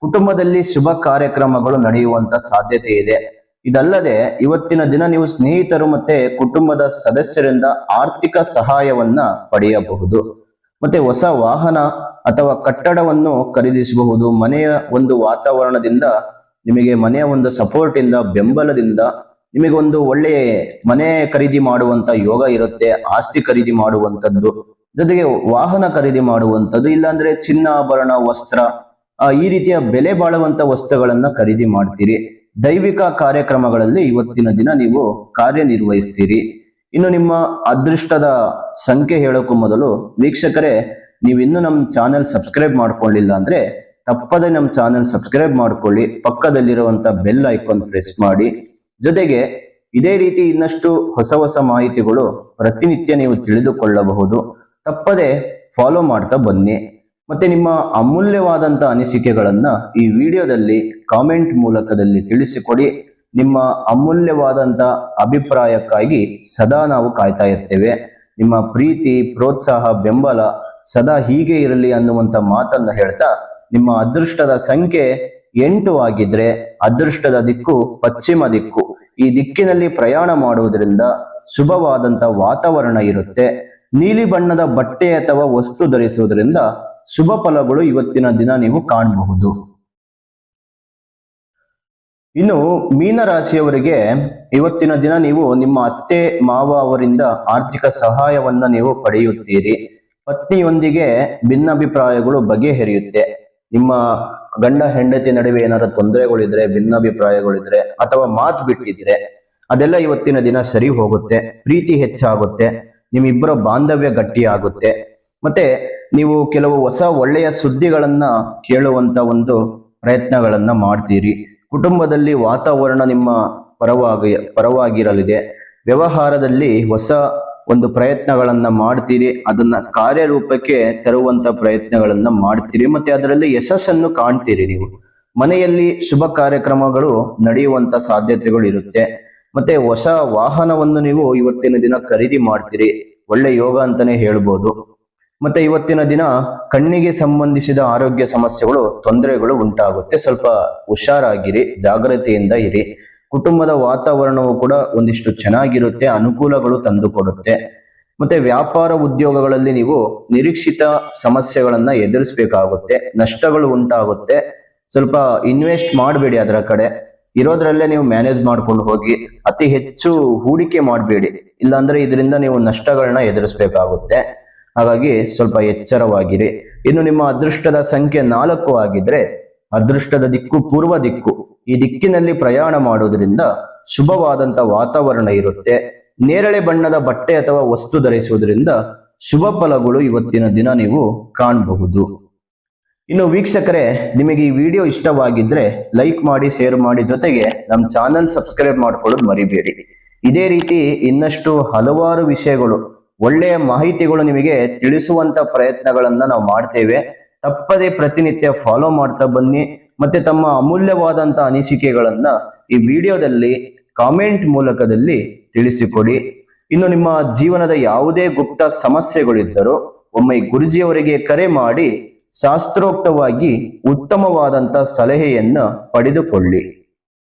ಕುಟುಂಬದಲ್ಲಿ ಶುಭ ಕಾರ್ಯಕ್ರಮಗಳು ನಡೆಯುವಂತ ಸಾಧ್ಯತೆ ಇದೆ. ಇದಲ್ಲದೆ ಇವತ್ತಿನ ದಿನ ನೀವು ಸ್ನೇಹಿತರು ಮತ್ತೆ ಕುಟುಂಬದ ಸದಸ್ಯರಿಂದ ಆರ್ಥಿಕ ಸಹಾಯವನ್ನ ಪಡೆಯಬಹುದು. ಮತ್ತೆ ಹೊಸ ವಾಹನ ಅಥವಾ ಕಟ್ಟಡವನ್ನು ಖರೀದಿಸಬಹುದು. ಮನೆಯ ಒಂದು ವಾತಾವರಣದಿಂದ ನಿಮಗೆ ಮನೆಯ ಒಂದು ಸಪೋರ್ಟ್ ಇಂದ ಬೆಂಬಲದಿಂದ ನಿಮಗೆ ಒಂದು ಒಳ್ಳೆ ಮನೆ ಖರೀದಿ ಮಾಡುವಂತ ಯೋಗ ಇರುತ್ತೆ, ಆಸ್ತಿ ಖರೀದಿ ಮಾಡುವಂತದ್ದು ಜೊತೆಗೆ ವಾಹನ ಖರೀದಿ ಮಾಡುವಂತದ್ದು ಇಲ್ಲಾಂದ್ರೆ ಚಿನ್ನಾಭರಣ ವಸ್ತ್ರ ಈ ರೀತಿಯ ಬೆಲೆ ಬಾಳುವಂತ ವಸ್ತುಗಳನ್ನ ಖರೀದಿ ಮಾಡ್ತೀರಿ. ದೈವಿಕ ಕಾರ್ಯಕ್ರಮಗಳಲ್ಲಿ ಇವತ್ತಿನ ದಿನ ನೀವು ಕಾರ್ಯನಿರ್ವಹಿಸ್ತೀರಿ. ಇನ್ನು ನಿಮ್ಮ ಅದೃಷ್ಟದ ಸಂಖ್ಯೆ ಹೇಳೋಕ್ಕೂ ಮೊದಲು ವೀಕ್ಷಕರೇ ನೀವು ಇನ್ನೂ ನಮ್ಮ ಚಾನೆಲ್ ಸಬ್ಸ್ಕ್ರೈಬ್ ಮಾಡ್ಕೊಳ್ಳಿಲ್ಲ ಅಂದ್ರೆ ತಪ್ಪದೆ ನಮ್ಮ ಚಾನೆಲ್ ಸಬ್ಸ್ಕ್ರೈಬ್ ಮಾಡ್ಕೊಳ್ಳಿ, ಪಕ್ಕದಲ್ಲಿರುವಂತ ಬೆಲ್ ಐಕಾನ್ ಪ್ರೆಸ್ ಮಾಡಿ. ಜೊತೆಗೆ ಇದೇ ರೀತಿ ಇನ್ನಷ್ಟು ಹೊಸ ಹೊಸ ಮಾಹಿತಿಗಳು ಪ್ರತಿನಿತ್ಯ ನೀವು ತಿಳಿದುಕೊಳ್ಳಬಹುದು. ತಪ್ಪದೆ ಫಾಲೋ ಮಾಡ್ತಾ ಬನ್ನಿ. ಮತ್ತೆ ನಿಮ್ಮ ಅಮೂಲ್ಯವಾದಂತ ಅನಿಸಿಕೆಗಳನ್ನ ಈ ವಿಡಿಯೋದಲ್ಲಿ ಕಾಮೆಂಟ್ ಮೂಲಕದಲ್ಲಿ ತಿಳಿಸಿಕೊಡಿ. ನಿಮ್ಮ ಅಮೂಲ್ಯವಾದಂತ ಅಭಿಪ್ರಾಯಕ್ಕಾಗಿ ಸದಾ ನಾವು ಕಾಯ್ತಾ ಇರ್ತೇವೆ. ನಿಮ್ಮ ಪ್ರೀತಿ, ಪ್ರೋತ್ಸಾಹ, ಬೆಂಬಲ ಸದಾ ಹೀಗೆ ಇರಲಿ ಅನ್ನುವಂತ ಮಾತನ್ನ ಹೇಳ್ತಾ, ನಿಮ್ಮ ಅದೃಷ್ಟದ ಸಂಖ್ಯೆ ಎಂಟು ಆಗಿದ್ರೆ ಅದೃಷ್ಟದ ದಿಕ್ಕು ಪಶ್ಚಿಮ ದಿಕ್ಕು. ಈ ದಿಕ್ಕಿನಲ್ಲಿ ಪ್ರಯಾಣ ಮಾಡುವುದರಿಂದ ಶುಭವಾದಂತ ವಾತಾವರಣ ಇರುತ್ತೆ. ನೀಲಿ ಬಣ್ಣದ ಬಟ್ಟೆ ಅಥವಾ ವಸ್ತು ಧರಿಸುವುದರಿಂದ ಶುಭ ಫಲಗಳು ಇವತ್ತಿನ ದಿನ ನೀವು ಕಾಣಬಹುದು. ಇನ್ನು ಮೀನ ರಾಶಿಯವರಿಗೆ ಇವತ್ತಿನ ದಿನ ನೀವು ನಿಮ್ಮ ಅತ್ತೆ, ಮಾವ ಅವರಿಂದ ಆರ್ಥಿಕ ಸಹಾಯವನ್ನ ನೀವು ಪಡೆಯುತ್ತೀರಿ. ಪತ್ನಿಯೊಂದಿಗೆ ಭಿನ್ನಾಭಿಪ್ರಾಯಗಳು ಬಗೆಹರಿಯುತ್ತೆ. ನಿಮ್ಮ ಗಂಡ, ಹೆಂಡತಿ ನಡುವೆ ಏನಾರ ತೊಂದರೆಗಳಿದ್ರೆ, ಭಿನ್ನಾಭಿಪ್ರಾಯಗಳಿದ್ರೆ ಅಥವಾ ಮಾತು ಬಿಟ್ಟಿದ್ರೆ ಅದೆಲ್ಲ ಇವತ್ತಿನ ದಿನ ಸರಿ ಹೋಗುತ್ತೆ. ಪ್ರೀತಿ ಹೆಚ್ಚಾಗುತ್ತೆ. ನಿಮ್ಮಿಬ್ಬರ ಬಾಂಧವ್ಯ ಗಟ್ಟಿಯಾಗುತ್ತೆ. ಮತ್ತೆ ನೀವು ಕೆಲವು ಹೊಸ ಒಳ್ಳೆಯ ಸುದ್ದಿಗಳನ್ನ ಕೇಳುವಂತ ಒಂದು ಪ್ರಯತ್ನಗಳನ್ನ ಮಾಡ್ತೀರಿ. ಕುಟುಂಬದಲ್ಲಿ ವಾತಾವರಣ ನಿಮ್ಮ ಪರವಾಗಿ, ಪರವಾಗಿರಲಿದೆ. ವ್ಯವಹಾರದಲ್ಲಿ ಹೊಸ ಒಂದು ಪ್ರಯತ್ನಗಳನ್ನ ಮಾಡ್ತೀರಿ, ಅದನ್ನ ಕಾರ್ಯರೂಪಕ್ಕೆ ತರುವಂತ ಪ್ರಯತ್ನಗಳನ್ನ ಮಾಡ್ತೀರಿ, ಮತ್ತೆ ಅದರಲ್ಲಿ ಯಶಸ್ಸನ್ನು ಕಾಣ್ತೀರಿ ನೀವು. ಮನೆಯಲ್ಲಿ ಶುಭ ಕಾರ್ಯಕ್ರಮಗಳು ನಡೆಯುವಂತ ಸಾಧ್ಯತೆಗಳು ಇರುತ್ತೆ. ಮತ್ತೆ ಹೊಸ ವಾಹನವನ್ನು ನೀವು ಇವತ್ತಿನ ದಿನ ಖರೀದಿ ಮಾಡ್ತೀರಿ. ಒಳ್ಳೆ ಯೋಗ ಅಂತಾನೆ ಹೇಳ್ಬೋದು. ಮತ್ತೆ ಇವತ್ತಿನ ದಿನ ಕಣ್ಣಿಗೆ ಸಂಬಂಧಿಸಿದ ಆರೋಗ್ಯ ಸಮಸ್ಯೆಗಳು, ತೊಂದರೆಗಳು ಉಂಟಾಗುತ್ತೆ. ಸ್ವಲ್ಪ ಹುಷಾರಾಗಿರಿ, ಜಾಗ್ರತೆಯಿಂದ ಇರಿ. ಕುಟುಂಬದ ವಾತಾವರಣವು ಕೂಡ ಒಂದಿಷ್ಟು ಚೆನ್ನಾಗಿರುತ್ತೆ, ಅನುಕೂಲಗಳು ತಂದುಕೊಡುತ್ತೆ. ಮತ್ತೆ ವ್ಯಾಪಾರ ಉದ್ಯೋಗಗಳಲ್ಲಿ ನೀವು ನಿರೀಕ್ಷಿತ ಸಮಸ್ಯೆಗಳನ್ನ ಎದುರಿಸಬೇಕಾಗುತ್ತೆ. ನಷ್ಟಗಳು ಉಂಟಾಗುತ್ತೆ. ಸ್ವಲ್ಪ ಇನ್ವೆಸ್ಟ್ ಮಾಡಬೇಡಿ ಅದರ ಕಡೆ. ಇರೋದ್ರಲ್ಲೇ ನೀವು ಮ್ಯಾನೇಜ್ ಮಾಡ್ಕೊಂಡು ಹೋಗಿ, ಅತಿ ಹೆಚ್ಚು ಹೂಡಿಕೆ ಮಾಡಬೇಡಿ. ಇಲ್ಲಾಂದ್ರೆ ಇದರಿಂದ ನೀವು ನಷ್ಟಗಳನ್ನ ಎದುರಿಸಬೇಕಾಗುತ್ತೆ. ಹಾಗಾಗಿ ಸ್ವಲ್ಪ ಎಚ್ಚರವಾಗಿರಿ. ಇನ್ನು ನಿಮ್ಮ ಅದೃಷ್ಟದ ಸಂಖ್ಯೆ ನಾಲ್ಕು ಆಗಿದ್ರೆ, ಅದೃಷ್ಟದ ದಿಕ್ಕು ಪೂರ್ವ ದಿಕ್ಕು. ಈ ದಿಕ್ಕಿನಲ್ಲಿ ಪ್ರಯಾಣ ಮಾಡುವುದರಿಂದ ಶುಭವಾದಂತ ವಾತಾವರಣ ಇರುತ್ತೆ. ನೇರಳೆ ಬಣ್ಣದ ಬಟ್ಟೆ ಅಥವಾ ವಸ್ತು ಧರಿಸುವುದರಿಂದ ಶುಭ ಫಲಗಳು ಇವತ್ತಿನ ದಿನ ನೀವು ಕಾಣಬಹುದು. ಇನ್ನು ವೀಕ್ಷಕರೇ, ನಿಮಗೆ ಈ ವಿಡಿಯೋ ಇಷ್ಟವಾಗಿದ್ರೆ ಲೈಕ್ ಮಾಡಿ, ಶೇರ್ ಮಾಡಿ, ಜೊತೆಗೆ ನಮ್ಮ ಚಾನಲ್ ಸಬ್ಸ್ಕ್ರೈಬ್ ಮಾಡ್ಕೊಳ್ಳೋದು ಮರಿಬೇಡಿ. ಇದೇ ರೀತಿ ಇನ್ನಷ್ಟು ಹಲವಾರು ವಿಷಯಗಳು ಒಳ್ಳೆಯ ಮಾಹಿತಿಗಳು ನಿಮಗೆ ತಿಳಿಸುವಂತ ಪ್ರಯತ್ನಗಳನ್ನ ನಾವು ಮಾಡ್ತೇವೆ. ತಪ್ಪದೇ ಪ್ರತಿನಿತ್ಯ ಫಾಲೋ ಮಾಡ್ತಾ ಬನ್ನಿ. ಮತ್ತೆ ತಮ್ಮ ಅಮೂಲ್ಯವಾದಂತ ಅನಿಸಿಕೆಗಳನ್ನ ಈ ವಿಡಿಯೋದಲ್ಲಿ ಕಾಮೆಂಟ್ ಮೂಲಕದಲ್ಲಿ ತಿಳಿಸಿಕೊಡಿ. ಇನ್ನು ನಿಮ್ಮ ಜೀವನದ ಯಾವುದೇ ಗುಪ್ತ ಸಮಸ್ಯೆಗಳಿದ್ದರೂ ಒಮ್ಮೆ ಗುರುಜಿಯವರಿಗೆ ಕರೆ ಮಾಡಿ ಶಾಸ್ತ್ರೋಕ್ತವಾಗಿ ಉತ್ತಮವಾದಂತ ಸಲಹೆಯನ್ನ ಪಡೆದುಕೊಳ್ಳಿ.